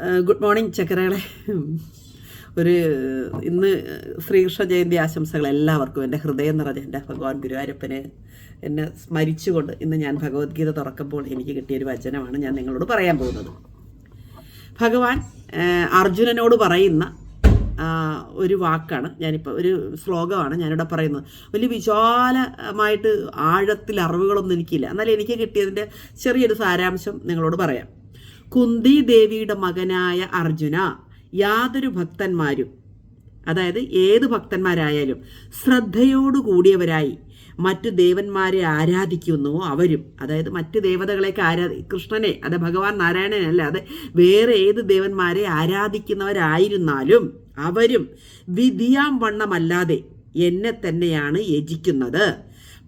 Good morning ചക്കരകളെ. ഒരു ഇന്ന് ശ്രീകൃഷ്ണ ജയന്തി ആശംസകൾ എല്ലാവർക്കും. എന്റെ ഹൃദയം നിറഞ്ഞ എന്റെ ഭഗവാൻ ഗുരുവായൂരപ്പനെ എന്നെ സ്മരിച്ചുകൊണ്ട് ഇന്ന് ഞാൻ ഭഗവത്ഗീത തുറക്കുമ്പോൾ എനിക്ക് കിട്ടിയൊരു വചനമാണ് ഞാൻ നിങ്ങളോട് പറയാൻ പോകുന്നത്. ഭഗവാൻ അർജുനനോട് പറയുന്ന ഒരു വാക്കാണ്. ഞാനിപ്പോൾ ഒരു ശ്ലോകമാണ് ഞാനിവിടെ പറയുന്നത്. വലിയ വിശാലമായിട്ട് ആഴത്തിൽ അറിവുകളൊന്നും എനിക്കില്ല. എന്നാലും എനിക്ക് കിട്ടിയതിന്റെ ചെറിയൊരു സാരാംശം നിങ്ങളോട് പറയാം. കുന്തി ദേവിയുടെ മകനായ അർജുന യാതൊരു ഭക്തന്മാരും അതായത് ഏത് ഭക്തന്മാരായാലും ശ്രദ്ധയോടു കൂടിയവരായി മറ്റു ദേവന്മാരെ ആരാധിക്കുന്നുവോ അവരും. അതായത് മറ്റ് ദേവതകളെയൊക്കെ ആരാധി കൃഷ്ണനെ അത് ഭഗവാൻ നാരായണനെ അല്ലാതെ വേറെ ഏത് ദേവന്മാരെ ആരാധിക്കുന്നവരായിരുന്നാലും അവരും വിധിയാം വണ്ണമല്ലാതെ എന്നെ തന്നെയാണ് യജിക്കുന്നത്.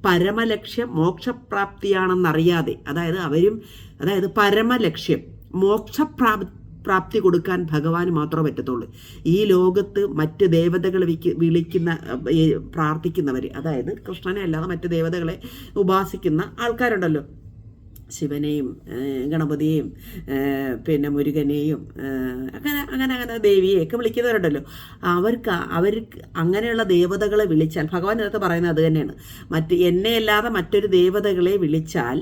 പരമലക്ഷ്യം മോക്ഷപ്രാപ്തിയാണെന്നറിയാതെ അതായത് അവരും അതായത് പരമലക്ഷ്യം മോക്ഷപ്രാപ് പ്രാപ്തി കൊടുക്കാൻ ഭഗവാന് മാത്രമേ പറ്റത്തുള്ളൂ. ഈ ലോകത്ത് മറ്റ് ദേവതകൾ വിളിക്കുന്ന പ്രാർത്ഥിക്കുന്നവർ അതായത് കൃഷ്ണനെ അല്ലാതെ മറ്റ് ദേവതകളെ ഉപാസിക്കുന്ന ആൾക്കാരുണ്ടല്ലോ. ശിവനെയും ഗണപതിയെയും പിന്നെ മുരുകനെയും അങ്ങനെ അങ്ങനെ അങ്ങനെ ദേവിയെയൊക്കെ വിളിക്കുന്നവരുണ്ടല്ലോ. അവർക്ക് അവർക്ക് അങ്ങനെയുള്ള ദേവതകളെ വിളിച്ചാൽ ഭഗവാൻ നേരത്തെ പറയുന്നത് അത് തന്നെയാണ്. മറ്റ് എന്നെയല്ലാതെ മറ്റൊരു ദേവതകളെ വിളിച്ചാൽ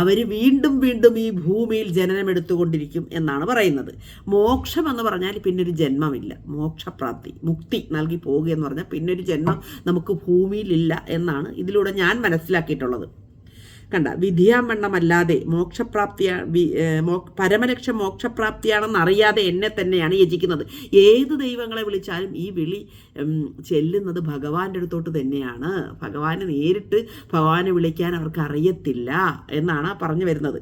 അവർ വീണ്ടും വീണ്ടും ഈ ഭൂമിയിൽ ജനനമെടുത്തുകൊണ്ടിരിക്കും എന്നാണ് പറയുന്നത്. മോക്ഷം എന്ന് പറഞ്ഞാൽ പിന്നൊരു ജന്മമില്ല. മോക്ഷപ്രാപ്തി മുക്തി നൽകി പോകുക എന്ന് പറഞ്ഞാൽ പിന്നൊരു ജന്മം നമുക്ക് ഭൂമിയിലില്ല എന്നാണ് ഇതിലൂടെ ഞാൻ മനസ്സിലാക്കിയിട്ടുള്ളത്. കണ്ട വിധിയാമണ്ണമല്ലാതെ മോക്ഷപ്രാപ്തിയാ പരമരക്ഷ മോക്ഷപ്രാപ്തിയാണെന്ന് അറിയാതെ എന്നെ തന്നെയാണ് യജിക്കുന്നത്. ഏത് ദൈവങ്ങളെ വിളിച്ചാലും ഈ വിളി ചെല്ലുന്നത് ഭഗവാന്റെ അടുത്തോട്ട് തന്നെയാണ്. ഭഗവാനെ നേരിട്ട് ഭഗവാനെ വിളിക്കാൻ അവർക്ക് അറിയത്തില്ല എന്നാണ് പറഞ്ഞു വരുന്നത്.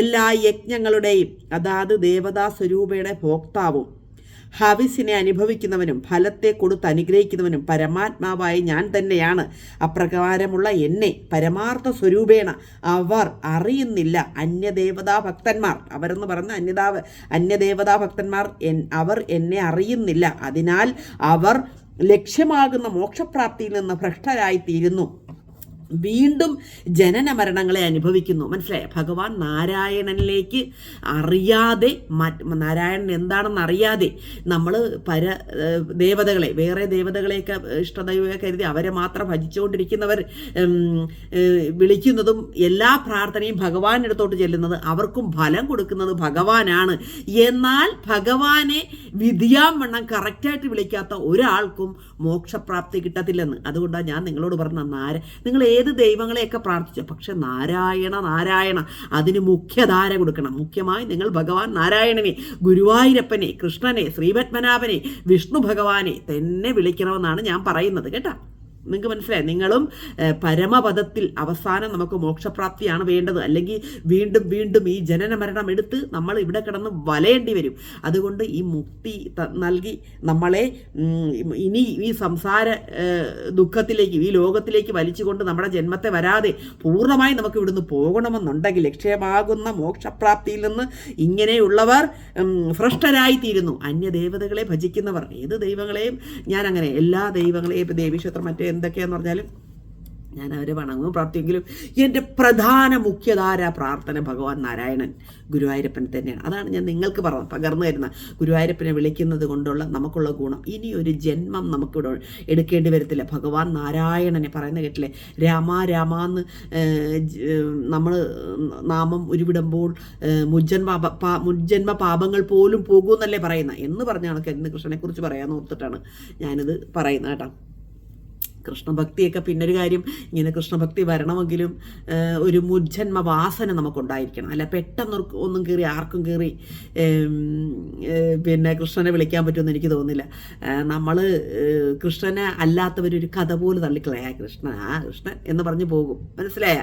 എല്ലാ യജ്ഞങ്ങളുടെയും അതാത് ദേവതാ സ്വരൂപയുടെ ഭോക്താവും ഹവിസിനെ അനുഭവിക്കുന്നവനും ഫലത്തെ കൊടുത്ത് അനുഗ്രഹിക്കുന്നവനും പരമാത്മാവായി ഞാൻ തന്നെയാണ്. അപ്രകാരമുള്ള എന്നെ പരമാർത്ഥ സ്വരൂപേണ അവർ അറിയുന്നില്ല. അന്യദേവതാ ഭക്തന്മാർ അവരെന്ന് പറഞ്ഞ അന്യതാ അന്യദേവതാ ഭക്തന്മാർ എൻ- അവർ എന്നെ അറിയുന്നില്ല. അതിനാൽ അവർ ലക്ഷ്യമാകുന്ന മോക്ഷപ്രാപ്തിയിൽ നിന്ന് ഭ്രഷ്ടരായിത്തീരുന്നു. വീണ്ടും ജനന മരണങ്ങളെ അനുഭവിക്കുന്നു. മനസ്സിലായ? ഭഗവാൻ നാരായണനിലേക്ക് അറിയാതെ നാരായണൻ എന്താണെന്ന് അറിയാതെ നമ്മൾ പര ദേവതകളെ വേറെ ദേവതകളെയൊക്കെ ഇഷ്ടദൈവമൊക്കെ കരുതി അവരെ മാത്രം ഭജിച്ചുകൊണ്ടിരിക്കുന്നവർ വിളിക്കുന്നതും എല്ലാ പ്രാർത്ഥനയും ഭഗവാനടുത്തോട്ട് ചെല്ലുന്നത് അവർക്കും ഫലം കൊടുക്കുന്നത് ഭഗവാനാണ്. എന്നാൽ ഭഗവാനെ വിധിയാം വണ്ണം കറക്റ്റായിട്ട് വിളിക്കാത്ത ഒരാൾക്കും മോക്ഷപ്രാപ്തി കിട്ടത്തില്ലെന്ന്. അതുകൊണ്ടാണ് ഞാൻ നിങ്ങളോട് പറഞ്ഞ നാര നിങ്ങൾ ഏത് ദൈവങ്ങളെയൊക്കെ പ്രാർത്ഥിച്ചു? പക്ഷെ നാരായണ നാരായണ അതിന് മുഖ്യധാര കൊടുക്കണം. മുഖ്യമായി നിങ്ങൾ ഭഗവാൻ നാരായണനെ ഗുരുവായൂരപ്പനെ കൃഷ്ണനെ ശ്രീപത്മനാഭനെ വിഷ്ണു ഭഗവാനെ തന്നെ വിളിക്കണമെന്നാണ് ഞാൻ പറയുന്നത്. കേട്ടോ? നിങ്ങൾക്ക് മനസ്സിലായി? നിങ്ങളും പരമപദത്തിൽ അവസാനം നമുക്ക് മോക്ഷപ്രാപ്തിയാണ് വേണ്ടത്. അല്ലെങ്കിൽ വീണ്ടും വീണ്ടും ഈ ജനന മരണം എടുത്ത് നമ്മൾ ഇവിടെ കിടന്ന് വലയേണ്ടി വരും. അതുകൊണ്ട് ഈ മുക്തി നൽകി നമ്മളെ ഇനി ഈ സംസാര ദുഃഖത്തിലേക്ക് ഈ ലോകത്തിലേക്ക് വലിച്ചുകൊണ്ട് നമ്മുടെ ജന്മത്തെ വരാതെ പൂർണമായി നമുക്ക് ഇവിടുന്ന് പോകണമെന്നുണ്ടെങ്കിൽ ലക്ഷ്യമാകുന്ന മോക്ഷപ്രാപ്തിയിൽ നിന്ന് ഇങ്ങനെയുള്ളവർ ഭ്രഷ്ടരായിത്തീരുന്നു. അന്യദേവതകളെ ഭജിക്കുന്നവർ. ഏത് ദൈവങ്ങളെയും ഞാൻ അങ്ങനെ എല്ലാ ദൈവങ്ങളെയും ഇപ്പം ദേവീക്ഷേത്രം മറ്റേ എന്തൊക്കെയാന്ന് പറഞ്ഞാലും ഞാൻ അവരെ വണങ്ങും. പ്രാർത്ഥിക്കെങ്കിലും എന്റെ പ്രധാന മുഖ്യധാര പ്രാർത്ഥന ഭഗവാൻ നാരായണൻ ഗുരുവായൂരപ്പൻ തന്നെയാണ്. അതാണ് ഞാൻ നിങ്ങൾക്ക് പറഞ്ഞത് പകർന്നു തരുന്ന ഗുരുവായൂരപ്പനെ വിളിക്കുന്നത് കൊണ്ടുള്ള നമുക്കുള്ള ഗുണം. ഇനി ഒരു ജന്മം നമുക്കിവിടെ എടുക്കേണ്ടി വരത്തില്ല. ഭഗവാൻ നാരായണനെ പറയുന്ന കേട്ടില്ലേ? രാമ രാമാന്ന് നമ്മൾ നാമം ഉരുവിടുമ്പോൾ മുജ്ജന്മ മുജ്ജന്മ പാപങ്ങൾ പോലും പോകുമെന്നല്ലേ പറയുന്ന എന്ന് പറഞ്ഞ കണക്ക് ഇന്ന് കൃഷ്ണനെക്കുറിച്ച് പറയാമെന്ന് ഓർത്തിട്ടാണ് ഞാനിത് പറയുന്നത് കേട്ടോ. കൃഷ്ണഭക്തിയൊക്കെ പിന്നൊരു കാര്യം ഇങ്ങനെ കൃഷ്ണഭക്തി വരണമെങ്കിലും ഒരു മുജ്ജന്മ വാസന നമുക്കുണ്ടായിരിക്കണം. അല്ല പെട്ടെന്ന് ഒന്നും കയറി ആർക്കും കയറി പിന്നെ കൃഷ്ണനെ വിളിക്കാൻ പറ്റുമെന്ന് എനിക്ക് തോന്നുന്നില്ല. നമ്മൾ കൃഷ്ണനെ അല്ലാത്തവരൊരു കഥ പോലെ തള്ളിക്കളയാ. കൃഷ്ണൻ ആ കൃഷ്ണൻ എന്ന് പറഞ്ഞു പോകും. മനസ്സിലായ?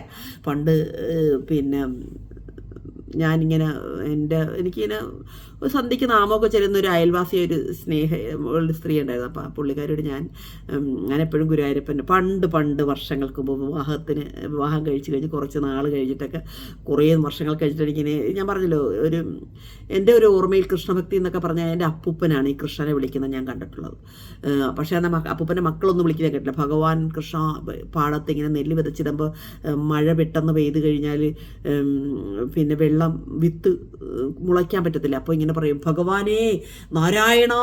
പണ്ട് പിന്നെ ഞാനിങ്ങനെ എന്റെ എനിക്കിങ്ങനെ ഒരു സന്ധ്യയ്ക്ക് നാമമൊക്കെ ചെല്ലുന്ന ഒരു അയൽവാസി ഒരു സ്നേഹ ഉള്ള സ്ത്രീ ഉണ്ടായിരുന്നു അപ്പോൾ ആ പുള്ളിക്കാരോട് ഞാൻ ഞാൻ എപ്പോഴും ഗുരുവായൂരപ്പന്റെ പണ്ട് പണ്ട് വർഷങ്ങൾക്ക് മുമ്പ് വിവാഹത്തിന് വിവാഹം കഴിച്ച് കഴിഞ്ഞ് കുറച്ച് നാൾ കഴിഞ്ഞിട്ടൊക്കെ കുറേ വർഷങ്ങൾ കഴിഞ്ഞിട്ട് ഇങ്ങനെ ഞാൻ പറഞ്ഞല്ലോ ഒരു എന്റെ ഒരു ഓർമ്മയിൽ കൃഷ്ണഭക്തി എന്നൊക്കെ പറഞ്ഞാൽ എന്റെ അപ്പൂപ്പനാണ് ഈ കൃഷ്ണനെ വിളിക്കുന്നത് ഞാൻ കണ്ടിട്ടുള്ളത്. പക്ഷേ എന്നാൽ അപ്പൂപ്പന്റെ മക്കളൊന്നും വിളിക്കുന്നത് കേട്ടില്ല. ഭഗവാൻ കൃഷ്ണ പാടത്ത് ഇങ്ങനെ നെല്ല് വിതച്ചിടുമ്പോൾ മഴ പെട്ടെന്ന് പെയ്ത് കഴിഞ്ഞാൽ പിന്നെ വെള്ളം വിത്ത് മുളയ്ക്കാൻ പറ്റത്തില്ല. അപ്പോൾ ഇങ്ങനെ പറയും. ഭഗവാനെ നാരായണ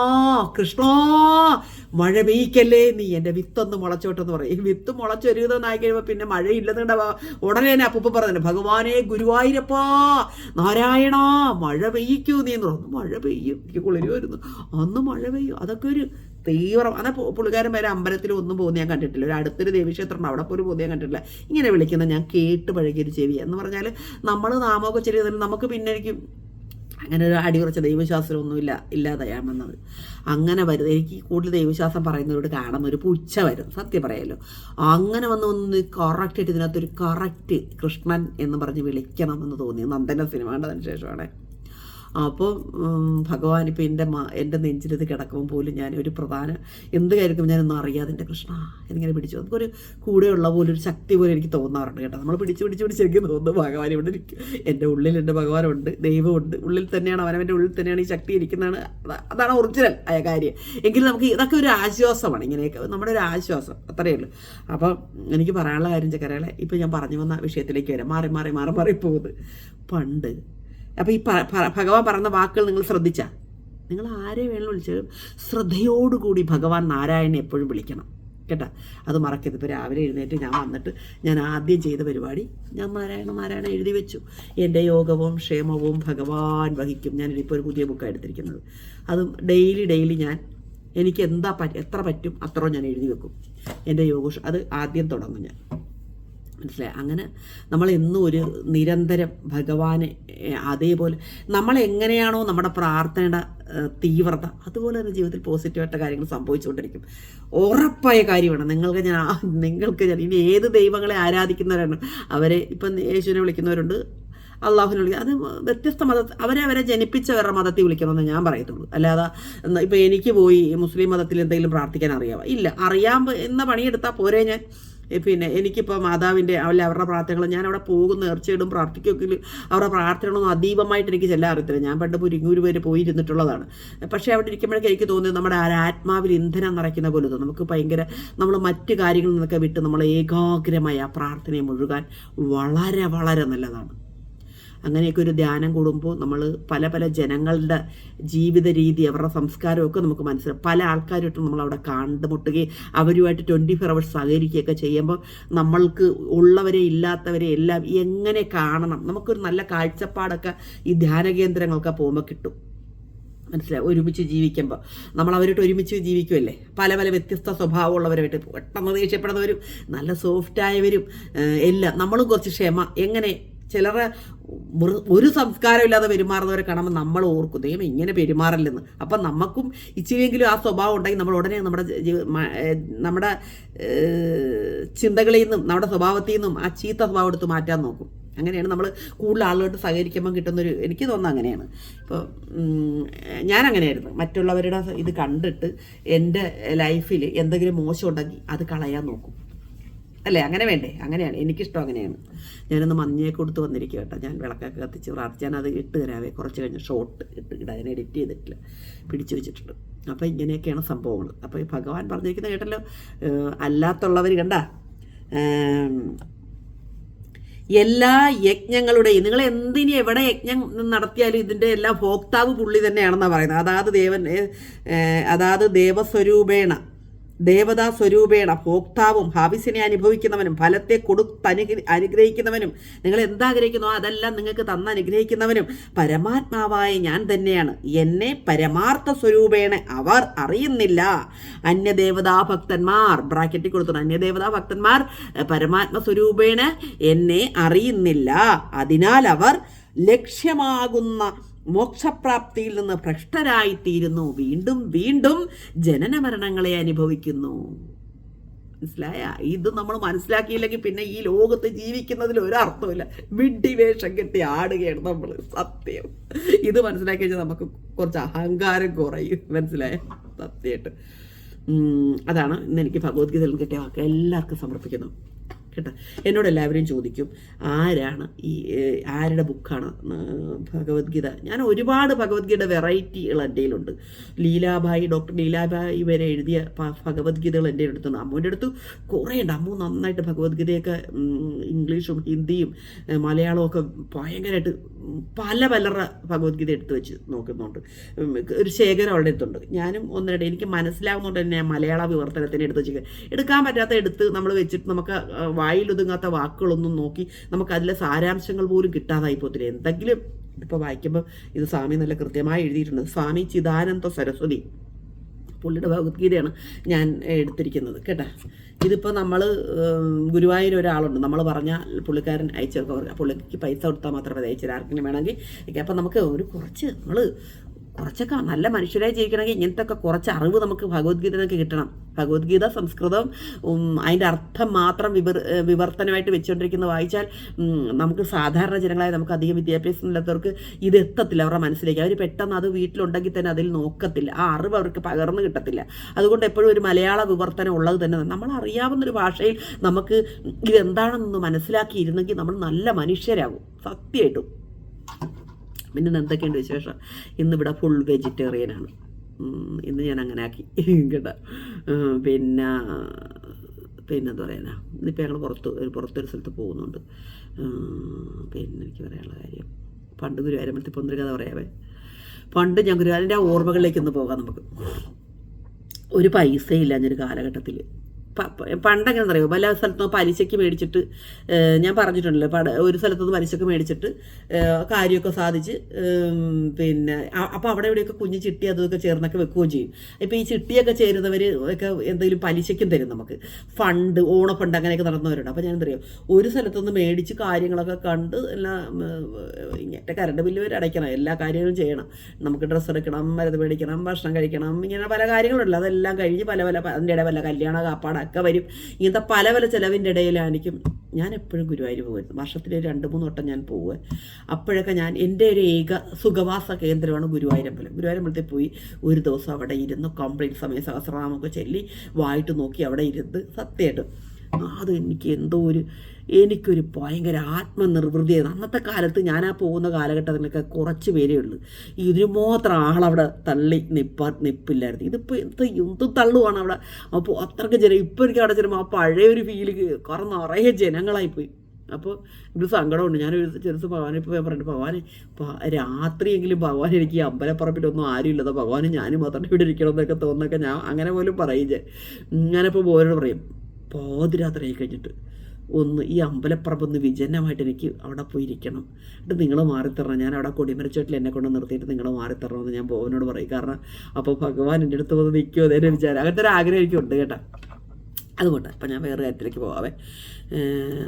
കൃഷ്ണ മഴ പെയ്ക്കല്ലേ നീ എന്റെ വിത്തൊന്ന് മുളച്ചോട്ടെന്ന് പറയും. ഈ വിത്ത് മുളച്ചൊരുതെന്നായി കഴിയുമ്പോൾ പിന്നെ മഴയില്ലെന്നുണ്ട ഉടനെ തന്നെ അപ്പൂപ്പ പറഞ്ഞു ഭഗവാനെ ഗുരുവായൂരപ്പാ നാരായണ മഴ പെയ്യിക്കൂ നീ എന്ന് പറഞ്ഞു. മഴ പെയ്യും. എനിക്ക് കുളിര് വരുന്നു. അന്ന് മഴ പെയ്യും. അതൊക്കെ ഒരു തീവ്രം. അതാ പുള്ളിക്കാരൻ വരെ അമ്പലത്തിൽ ഒന്നും പോകുന്ന ഞാൻ കണ്ടിട്ടില്ല. ഒരു അടുത്തൊരു ദേവീക്ഷേത്രം അവിടെ പോലും പോകുന്ന ഞാൻ കണ്ടിട്ടില്ല. ഇങ്ങനെ വിളിക്കുന്ന ഞാൻ കേട്ട് പഴകിയൊരു ചെവി. എന്ന് പറഞ്ഞാൽ നമ്മൾ നാമൊക്കെ ചെറിയ നമുക്ക് പിന്നെ എനിക്ക് അങ്ങനെ ഒരു അടിയുറച്ച ദൈവശാസ്ത്രമൊന്നുമില്ല ഇല്ലാതെയാണ് വന്നത്. അങ്ങനെ വരുന്നത് എനിക്ക് കൂടുതൽ ദൈവശാസ്ത്രം പറയുന്നവരോട് കാണാൻ ഒരു പുച്ഛ വരും. സത്യം പറയാലോ അങ്ങനെ വന്ന് ഒന്ന് കറക്റ്റായിട്ട് ഇതിനകത്തൊരു കറക്റ്റ് കൃഷ്ണൻ എന്ന് പറഞ്ഞ് വിളിക്കണം എന്ന് തോന്നി നന്ദന സിനിമ കണ്ടതിന് ശേഷമാണ്. അപ്പോൾ ഭഗവാൻ ഇപ്പം എന്റെ മ എന്റെ നെഞ്ചിലിത് കിടക്കുമ്പോൾ പോലും ഞാൻ ഒരു പ്രധാന എന്ത് കാര്യത്തിലും ഞാനൊന്നും അറിയാതെ എന്റെ കൃഷ്ണ എന്നിങ്ങനെ പിടിച്ചു. നമുക്കൊരു കൂടെയുള്ള പോലെ ഒരു ശക്തി പോലെ എനിക്ക് തോന്നാറുണ്ട് കേട്ടോ. നമ്മൾ പിടിച്ച് പിടിച്ച് പിടിച്ച് എനിക്ക് തോന്നുന്നു ഭഗവാൻ ഇവിടെ ഇരിക്കും. എന്റെ ഉള്ളിൽ എന്റെ ഭഗവാനുണ്ട് ദൈവമുണ്ട്. ഉള്ളിൽ തന്നെയാണ് അവനവന്റെ ഉള്ളിൽ തന്നെയാണ് ഈ ശക്തി ഇരിക്കുന്നതാണ്. അതാണ് ഒറിജിനൽ ആയ കാര്യം. എങ്കിലും നമുക്ക് ഇതൊക്കെ ഒരു ആശ്വാസമാണ് ഇങ്ങനെയൊക്കെ. നമ്മുടെ ഒരു ആശ്വാസം അത്രയേ ഉള്ളൂ. അപ്പം എനിക്ക് പറയാനുള്ള കാര്യം ചക്കരകളെ ഇപ്പം ഞാൻ പറഞ്ഞു വന്ന വിഷയത്തിലേക്ക് വരാം. മാറി മാറി മാറി മാറി പോകുന്നത് പണ്ട് അപ്പോൾ ഈ ഭഗവാൻ പറഞ്ഞ വാക്കുകൾ നിങ്ങൾ ശ്രദ്ധിച്ചാൽ നിങ്ങൾ ആരെ വേണമെങ്കിലും വിളിച്ചാലും ശ്രദ്ധയോടുകൂടി ഭഗവാൻ നാരായണനെ എപ്പോഴും വിളിക്കണം. കേട്ടോ? അത് മറക്കരുത്. ഇപ്പോൾ രാവിലെ എഴുന്നേറ്റ് ഞാൻ വന്നിട്ട് ഞാൻ ആദ്യം ചെയ്ത പരിപാടി ഞാൻ നാരായണ നാരായണ എഴുതി വെച്ചു. എന്റെ യോഗവും ക്ഷേമവും ഭഗവാൻ വഹിക്കും. ഞാനിപ്പോൾ ഒരു പുതിയ ബുക്കാണ് എടുത്തിരിക്കുന്നത്. അതും ഡെയിലി ഡെയിലി ഞാൻ എനിക്ക് എന്താ പറ്റ എത്ര പറ്റും അത്രയും ഞാൻ എഴുതി വെക്കും. എന്റെ യോഗ അത് ആദ്യം തുടങ്ങും ഞാൻ. മനസ്സിലായി? അങ്ങനെ നമ്മൾ എന്നും ഒരു നിരന്തരം ഭഗവാനെ അതേപോലെ നമ്മൾ എങ്ങനെയാണോ നമ്മുടെ പ്രാർത്ഥനയുടെ തീവ്രത അതുപോലെ തന്നെ ജീവിതത്തിൽ പോസിറ്റീവായിട്ട് കാര്യങ്ങൾ സംഭവിച്ചുകൊണ്ടിരിക്കും. ഉറപ്പായ കാര്യമാണ്. നിങ്ങൾക്ക് ഞാൻ നിങ്ങൾക്ക് ഞാൻ ഇനി ഏത് ദൈവങ്ങളെ ആരാധിക്കുന്നവരാണ്? അവരെ ഇപ്പം യേശുവിനെ വിളിക്കുന്നവരുണ്ട് അള്ളാഹുവിനെ വിളിക്കുക അത് വ്യത്യസ്ത മത അവരെ അവരെ ജനിപ്പിച്ചവരുടെ മതത്തിൽ വിളിക്കണമെന്ന് ഞാൻ പറയത്തുള്ളൂ. അല്ലാതെ ഇപ്പം എനിക്ക് പോയി മുസ്ലിം മതത്തിൽ എന്തെങ്കിലും പ്രാർത്ഥിക്കാൻ അറിയാമോ ഇല്ല. അറിയാൻ എന്ന പണിയെടുത്താൽ പോരെ ഞാൻ? പിന്നെ എനിക്കിപ്പോൾ മാതാവിന്റെ അല്ല അവരുടെ പ്രാർത്ഥനകൾ ഞാൻ അവിടെ പോകുന്ന നേർച്ചയിടും പ്രാർത്ഥിക്കുകയൊക്കെ അവരുടെ പ്രാർത്ഥനകളൊന്നും അതീവമായിട്ട് എനിക്ക് ചെല്ലാൻ അറിയത്തില്ല. ഞാൻ പണ്ട് പുരിങ്ങൂര് വരെ പോയിരുന്നിട്ടുള്ളതാണ്. പക്ഷേ അവിടെ ഇരിക്കുമ്പോഴേക്കും എനിക്ക് തോന്നിയത് നമ്മുടെ ആത്മാവിൽ ഇന്ധനം നിറയ്ക്കുന്ന പോലെ തോന്നും. നമുക്ക് ഭയങ്കര നമ്മൾ മറ്റു കാര്യങ്ങളിൽ നിന്നൊക്കെ വിട്ട് നമ്മൾ ഏകാഗ്രമായി പ്രാർത്ഥനയെ മുഴുകാൻ വളരെ വളരെ നല്ലതാണ്. അങ്ങനെയൊക്കെ ഒരു ധ്യാനം കൂടുമ്പോൾ നമ്മൾ പല പല ജനങ്ങളുടെ ജീവിത രീതി അവരുടെ സംസ്കാരമൊക്കെ നമുക്ക് മനസ്സിലാവും. പല ആൾക്കാരുമായിട്ട് നമ്മൾ അവിടെ കണ്ടുമുട്ടുകയും അവരുമായിട്ട് ട്വന്റി ഫോർ അവേഴ്സ് സഹകരിക്കുകയൊക്കെ ചെയ്യുമ്പോൾ നമ്മൾക്ക് ഉള്ളവരെ ഇല്ലാത്തവരെ എല്ലാം എങ്ങനെ കാണണം? നമുക്കൊരു നല്ല കാഴ്ചപ്പാടൊക്കെ ഈ ധ്യാന കേന്ദ്രങ്ങളൊക്കെ പോകുമ്പോൾ കിട്ടും. മനസ്സിലായി? ഒരുമിച്ച് ജീവിക്കുമ്പോൾ. നമ്മൾ അവരോട്ട് ഒരുമിച്ച് ജീവിക്കുമല്ലേ? പല പല വ്യത്യസ്ത സ്വഭാവമുള്ളവരുമായിട്ട് പെട്ടെന്ന് ദേഷ്യപ്പെടുന്നവരും നല്ല സോഫ്റ്റായവരും എല്ലാം. നമ്മളും കുറച്ച് ക്ഷമ. എങ്ങനെ ചിലരെ ഒരു- സംസ്കാരമില്ലാതെ പെരുമാറുന്നവരെ കാണുമ്പോൾ നമ്മൾ ഓർക്കും ദൈവം ഇങ്ങനെ പെരുമാറില്ലെന്ന്. അപ്പം നമുക്കും ഇച്ചിരിയെങ്കിലും ആ സ്വഭാവം ഉണ്ടെങ്കിൽ നമ്മൾ ഉടനെ നമ്മുടെ നമ്മുടെ ചിന്തകളിൽ നിന്നും നമ്മുടെ സ്വഭാവത്തിൽ നിന്നും ആ ചീത്ത സ്വഭാവം എടുത്ത് മാറ്റാൻ നോക്കും. അങ്ങനെയാണ് നമ്മൾ കൂടുതൽ ആളുകളായിട്ട് സഹകരിക്കുമ്പോൾ കിട്ടുന്നൊരു എനിക്ക് തോന്നുന്നത് അങ്ങനെയാണ്. ഇപ്പോൾ ഞാൻ അങ്ങനെയായിരുന്നു മറ്റുള്ളവരുടെ ഇത് കണ്ടിട്ട് എന്റെ ലൈഫിൽ എന്തെങ്കിലും മോശം ഉണ്ടെങ്കിൽ അത് കളയാൻ നോക്കും. അല്ലേ? അങ്ങനെ വേണ്ടേ? അങ്ങനെയാണ്. എനിക്കിഷ്ടം അങ്ങനെയാണ്. ഞാനൊന്ന് മഞ്ഞയെ കൊടുത്ത് വന്നിരിക്കുക കേട്ടോ. ഞാൻ വിളക്കൊക്കെ കത്തിച്ച് പ്രാർത്ഥിച്ചാൽ അത് ഇട്ട് തരാവേ. കുറച്ച് കഴിഞ്ഞ് ഷോർട്ട് ഇട്ട് ഇടാൻ അതിനെ എഡിറ്റ് ചെയ്തിട്ടില്ല. പിടിച്ചു വെച്ചിട്ടുണ്ട്. അപ്പോൾ ഇങ്ങനെയൊക്കെയാണ് സംഭവങ്ങൾ അപ്പോൾ ഈ ഭഗവാൻ പറഞ്ഞിരിക്കുന്നത് കേട്ടല്ലോ അല്ലാത്തുള്ളവർ കണ്ട എല്ലാ യജ്ഞങ്ങളുടെയും നിങ്ങൾ എന്തിനി എവിടെ യജ്ഞം നടത്തിയാലും ഇതിന്റെ എല്ലാ ഭോക്താവ് പുള്ളി തന്നെയാണെന്നാണ് പറയുന്നത്. അതാത് ദേവൻ അതാത് ദേവസ്വരൂപേണ. ദേവതാ സ്വരൂപേണ ഭോക്താവും ഹാവിസിനെ അനുഭവിക്കുന്നവനും ഫലത്തെ കൊടുത്തനു അനുഗ്രഹിക്കുന്നവനും. നിങ്ങൾ എന്താഗ്രഹിക്കുന്നു? അതെല്ലാം നിങ്ങൾക്ക് തന്ന അനുഗ്രഹിക്കുന്നവനും പരമാത്മാവായ ഞാൻ തന്നെയാണ്. എന്നെ പരമാർത്ഥ സ്വരൂപേണ അവർ അറിയുന്നില്ല. അന്യദേവതാ ഭക്തന്മാർ ബ്രാക്കറ്റിൽ കൊടുത്തു അന്യദേവതാ ഭക്തന്മാർ പരമാത്മ സ്വരൂപേണ എന്നെ അറിയുന്നില്ല. അതിനാൽ അവർ ലക്ഷ്യമാകുന്ന മോക്ഷപ്രാപ്തിയിൽ നിന്ന് ഭ്രഷ്ടരായിത്തീരുന്നു. വീണ്ടും വീണ്ടും ജനന മരണങ്ങളെ അനുഭവിക്കുന്നു. മനസ്സിലായ? ഇത് നമ്മൾ മനസ്സിലാക്കിയില്ലെങ്കിൽ പിന്നെ ഈ ലോകത്ത് ജീവിക്കുന്നതിൽ ഒരർത്ഥമില്ല വിഡ്ഢി വേഷം കെട്ടി ആടുകയാണ് നമ്മൾ. സത്യം. ഇത് മനസ്സിലാക്കി കഴിഞ്ഞാൽ നമുക്ക് കുറച്ച് അഹങ്കാരം കുറയും. മനസ്സിലായ? സത്യമായിട്ട്. അതാണ് ഇന്ന് എനിക്ക് ഭഗവത്ഗീതയിൽ കിട്ടിയ വാക്ക്. എല്ലാവർക്കും സമർപ്പിക്കുന്നു. കേട്ടോ. എന്നോട് എല്ലാവരും ചോദിക്കും ആരാണ് ഈ ആരുടെ ബുക്കാണ്? ഭഗവത്ഗീത. ഞാൻ ഒരുപാട് ഭഗവത്ഗീത വെറൈറ്റികൾ എന്റെ കയ്യിലുണ്ട്. ലീലാഭായി ഡോക്ടർ ലീലാഭായി വരെ എഴുതിയ ഭഗവത്ഗീതകൾ എന്റെ അടുത്തുണ്ട്. അമ്മുവിന്റെ അടുത്ത് കുറേ ഉണ്ട് അമ്മു നന്നായിട്ട് ഭഗവത്ഗീതയൊക്കെ ഇംഗ്ലീഷും ഹിന്ദിയും മലയാളവും ഒക്കെ ഭയങ്കരമായിട്ട് പല പലരുടെ ഭഗവത്ഗീത എടുത്തു വെച്ച് നോക്കുന്നുണ്ട്. ഒരു ശേഖരം അവളുടെ അടുത്തുണ്ട്. ഞാനും ഒന്നിടെ എനിക്ക് മനസ്സിലാവുന്നതുകൊണ്ട് തന്നെ മലയാള വിവർത്തനത്തിന് എടുത്ത് വെച്ചിട്ട് എടുക്കാൻ പറ്റാത്ത എടുത്ത് നമ്മൾ വെച്ചിട്ട് നമുക്ക് വായിലൊതുങ്ങാത്ത വാക്കുകളൊന്നും നോക്കി നമുക്ക് അതിലെ സാരാംശങ്ങൾ പോലും കിട്ടാതായി പോകത്തില്ല. എന്തെങ്കിലും ഇതിപ്പോൾ വായിക്കുമ്പോൾ ഇത് സ്വാമി നല്ല കൃത്യമായി എഴുതിയിട്ടുണ്ട്. സ്വാമി ചിദാനന്ദ സരസ്വതി. പുള്ളിയുടെ ഭഗവത്ഗീതയാണ് ഞാൻ എടുത്തിരിക്കുന്നത്. കേട്ടോ? ഇതിപ്പോൾ നമ്മൾ ഗുരുവായൂർ ഒരാളുണ്ട്. നമ്മൾ പറഞ്ഞാൽ പുള്ളിക്കാരൻ അയച്ചു പുള്ളിക്ക് പൈസ കൊടുത്താൽ മാത്രമേ അത് അയച്ചു ആർക്കെങ്കിലും വേണമെങ്കിൽ അപ്പം നമുക്ക് ഒരു കുറച്ച് നമ്മൾ കുറച്ചൊക്കെ നല്ല മനുഷ്യരായി ജീവിക്കണമെങ്കിൽ ഇങ്ങനത്തെ ഒക്കെ കുറച്ച് അറിവ് നമുക്ക് ഭഗവത്ഗീത നിന്നൊക്കെ കിട്ടണം. ഭഗവത്ഗീത സംസ്കൃതം അതിന്റെ അർത്ഥം മാത്രം വിവർ വിവർത്തനമായിട്ട് വെച്ചുകൊണ്ടിരിക്കുന്ന വായിച്ചാൽ നമുക്ക് സാധാരണ ജനങ്ങളായ നമുക്ക് അധികം വിദ്യാഭ്യാസം ഇല്ലാത്തവർക്ക് ഇത് എത്തത്തില്ല അവരുടെ മനസ്സിലേക്ക്. അവർ പെട്ടെന്ന് അത് വീട്ടിലുണ്ടെങ്കിൽ തന്നെ അതിൽ നോക്കത്തില്ല. ആ അറിവ് അവർക്ക് പകർന്നു കിട്ടത്തില്ല. അതുകൊണ്ട് എപ്പോഴും ഒരു മലയാള വിവർത്തനം ഉള്ളത് തന്നെ. നമ്മൾ അറിയാവുന്നൊരു ഭാഷയിൽ നമുക്ക് ഇതെന്താണെന്ന് മനസ്സിലാക്കിയിരുന്നെങ്കിൽ നമ്മൾ നല്ല മനുഷ്യരാകും. സത്യമായിട്ടും. പിന്നെ എന്തൊക്കെയുണ്ട് വിശേഷം? ഇന്നിവിടെ ഫുൾ വെജിറ്റേറിയൻ ആണ്. ഇന്ന് ഞാൻ അങ്ങനെ ആക്കി. കേട്ടോ? പിന്നെ പിന്നെ പിന്നെന്താ പറയാനാ? ഇന്നിപ്പോൾ ഞങ്ങൾ പുറത്ത് ഒരു പുറത്തൊരു സ്ഥലത്ത് പോകുന്നുണ്ട്. പിന്നെ എനിക്ക് പറയാനുള്ള കാര്യം. പണ്ട് ഗുരുവായൂരമ്പലത്തിൽ പോകുന്നൊരു കഥ പറയാവേ? പണ്ട് ഞാൻ ഗുരുവായൂരിന്റെ ആ ഓർമ്മകളിലേക്ക് ഒന്ന് പോകാം നമുക്ക്. ഒരു പൈസയില്ല ഞാനൊരു കാലഘട്ടത്തിൽ പണ്ടെങ്ങനെ അറിയോ പല സ്ഥലത്തുനിന്ന് പലിശയ്ക്ക് മേടിച്ചിട്ട് ഞാൻ പറഞ്ഞിട്ടുണ്ടല്ലോ ഒരു സ്ഥലത്തുനിന്ന് പലിശയ്ക്ക് മേടിച്ചിട്ട് കാര്യമൊക്കെ സാധിച്ച് പിന്നെ അപ്പോൾ അവിടെ ഇവിടെയൊക്കെ കുഞ്ഞ് ചിട്ടി അതൊക്കെ ചേർന്നൊക്കെ വെക്കുകയും ചെയ്യും. ഇപ്പോൾ ഈ ചിട്ടിയൊക്കെ ചേരുന്നവർ ഒക്കെ എന്തെങ്കിലും പലിശയ്ക്കും തരും നമുക്ക്. ഫണ്ട് ഓണ ഫണ്ട് അങ്ങനെയൊക്കെ നടന്നവരുണ്ട്. അപ്പോൾ ഞാൻ എന്തറിയാം ഒരു സ്ഥലത്തുനിന്ന് മേടിച്ച് കാര്യങ്ങളൊക്കെ കണ്ട് എല്ലാം ഇങ്ങനത്തെ കറണ്ട് ബില്ല് വരെ അടയ്ക്കണം. എല്ലാ കാര്യങ്ങളും ചെയ്യണം. നമുക്ക് ഡ്രസ്സ് എടുക്കണം മരുന്ന് മേടിക്കണം ഭക്ഷണം കഴിക്കണം ഇങ്ങനെ പല കാര്യങ്ങളുണ്ടല്ലോ. അതെല്ലാം കഴിഞ്ഞ് പല പല അതിന്റെ ഇടയിൽ പല കല്യാണ കാപ്പാടൊക്കെ വരും. ഇങ്ങനത്തെ പല പല ചിലവിന്റെ ഇടയിലായിരിക്കും. ഞാൻ എപ്പോഴും ഗുരുവായൂർ പോകുന്നത് വർഷത്തിൽ രണ്ട് മൂന്ന് വട്ടം ഞാൻ പോവുക അപ്പോഴൊക്കെ ഞാൻ എന്റെ ഒരു ഏക സുഖവാസ കേന്ദ്രമാണ് ഗുരുവായൂരമ്പലം. ഗുരുവായൂരമ്പലത്തിൽ പോയി ഒരു ദിവസം അവിടെ ഇരുന്ന് കംപ്ലീറ്റ് സമയ സഹസ്രനാമൊക്കെ ചൊല്ലി വായിട്ട് നോക്കി അവിടെ ഇരുന്ന് സത്യമായിട്ടും അത് എനിക്ക് എന്തോ ഒരു എനിക്കൊരു ഭയങ്കര ആത്മനിർവൃതിയാണ് അന്നത്തെ കാലത്ത് ഞാൻ ആ പോകുന്ന കാലഘട്ടത്തിലൊക്കെ കുറച്ച് പേരേ ഉള്ളൂ. ഇതിന് മാത്രം ആളവിടെ തള്ളി നിപ്പ നിപ്പില്ലായിരുന്നു. ഇതിപ്പോൾ എന്ത് എന്ത് തള്ളുവാണ് അവിടെ? അപ്പോൾ അത്രയ്ക്ക് ജനം ഇപ്പോൾ എനിക്ക് അവിടെ ചെല്ലുമ്പോൾ ആ പഴയ ഒരു ഫീൽ കാരണം നിറയെ ജനങ്ങളായിപ്പോയി അപ്പോൾ ഇത് സങ്കടമുണ്ട്. ഞാൻ ഒരു ചെറുത്ത് ഭഗവാനെ ഇപ്പോൾ പറഞ്ഞു ഭഗവാനെ രാത്രിയെങ്കിലും ഭഗവാൻ എനിക്ക് ഈ അമ്പലപ്പറമ്പിലൊന്നും ആരും ഇല്ലാതെ ഭഗവാനും ഞാനും മാത്രമേ ഇവിടെ ഇരിക്കണമെന്നൊക്കെ തോന്നുന്നൊക്കെ ഞാൻ അങ്ങനെ പോലും ഇങ്ങനെ ഞാനിപ്പോൾ പോരോട് പറയും. പാതിരാത്രി ആയി കഴിഞ്ഞിട്ട് ഒന്ന് ഈ അമ്പലപ്പറമ്പ് ഒന്ന് വിജനമായിട്ട് എനിക്ക് അവിടെ പോയിരിക്കണം എന്നിട്ട് നിങ്ങൾ മാറിത്തരണം ഞാൻ അവിടെ കൊടിമരച്ചോട്ടിൽ എന്നെ കൊണ്ട് നിർത്തിയിട്ട് നിങ്ങൾ മാറിത്തരണമെന്ന് ഞാൻ ബോവനോട് പറയും. കാരണം അപ്പോൾ ഭഗവാൻ എന്റെ അടുത്ത് വന്ന് നിൽക്കുമോ അതേ വിചാരം. അങ്ങനത്തെ ഒരു ആഗ്രഹം എനിക്കുണ്ട് കേട്ടോ. അതുകൊണ്ട് അപ്പം ഞാൻ വേറെ കാര്യത്തിലേക്ക് പോവാവേ.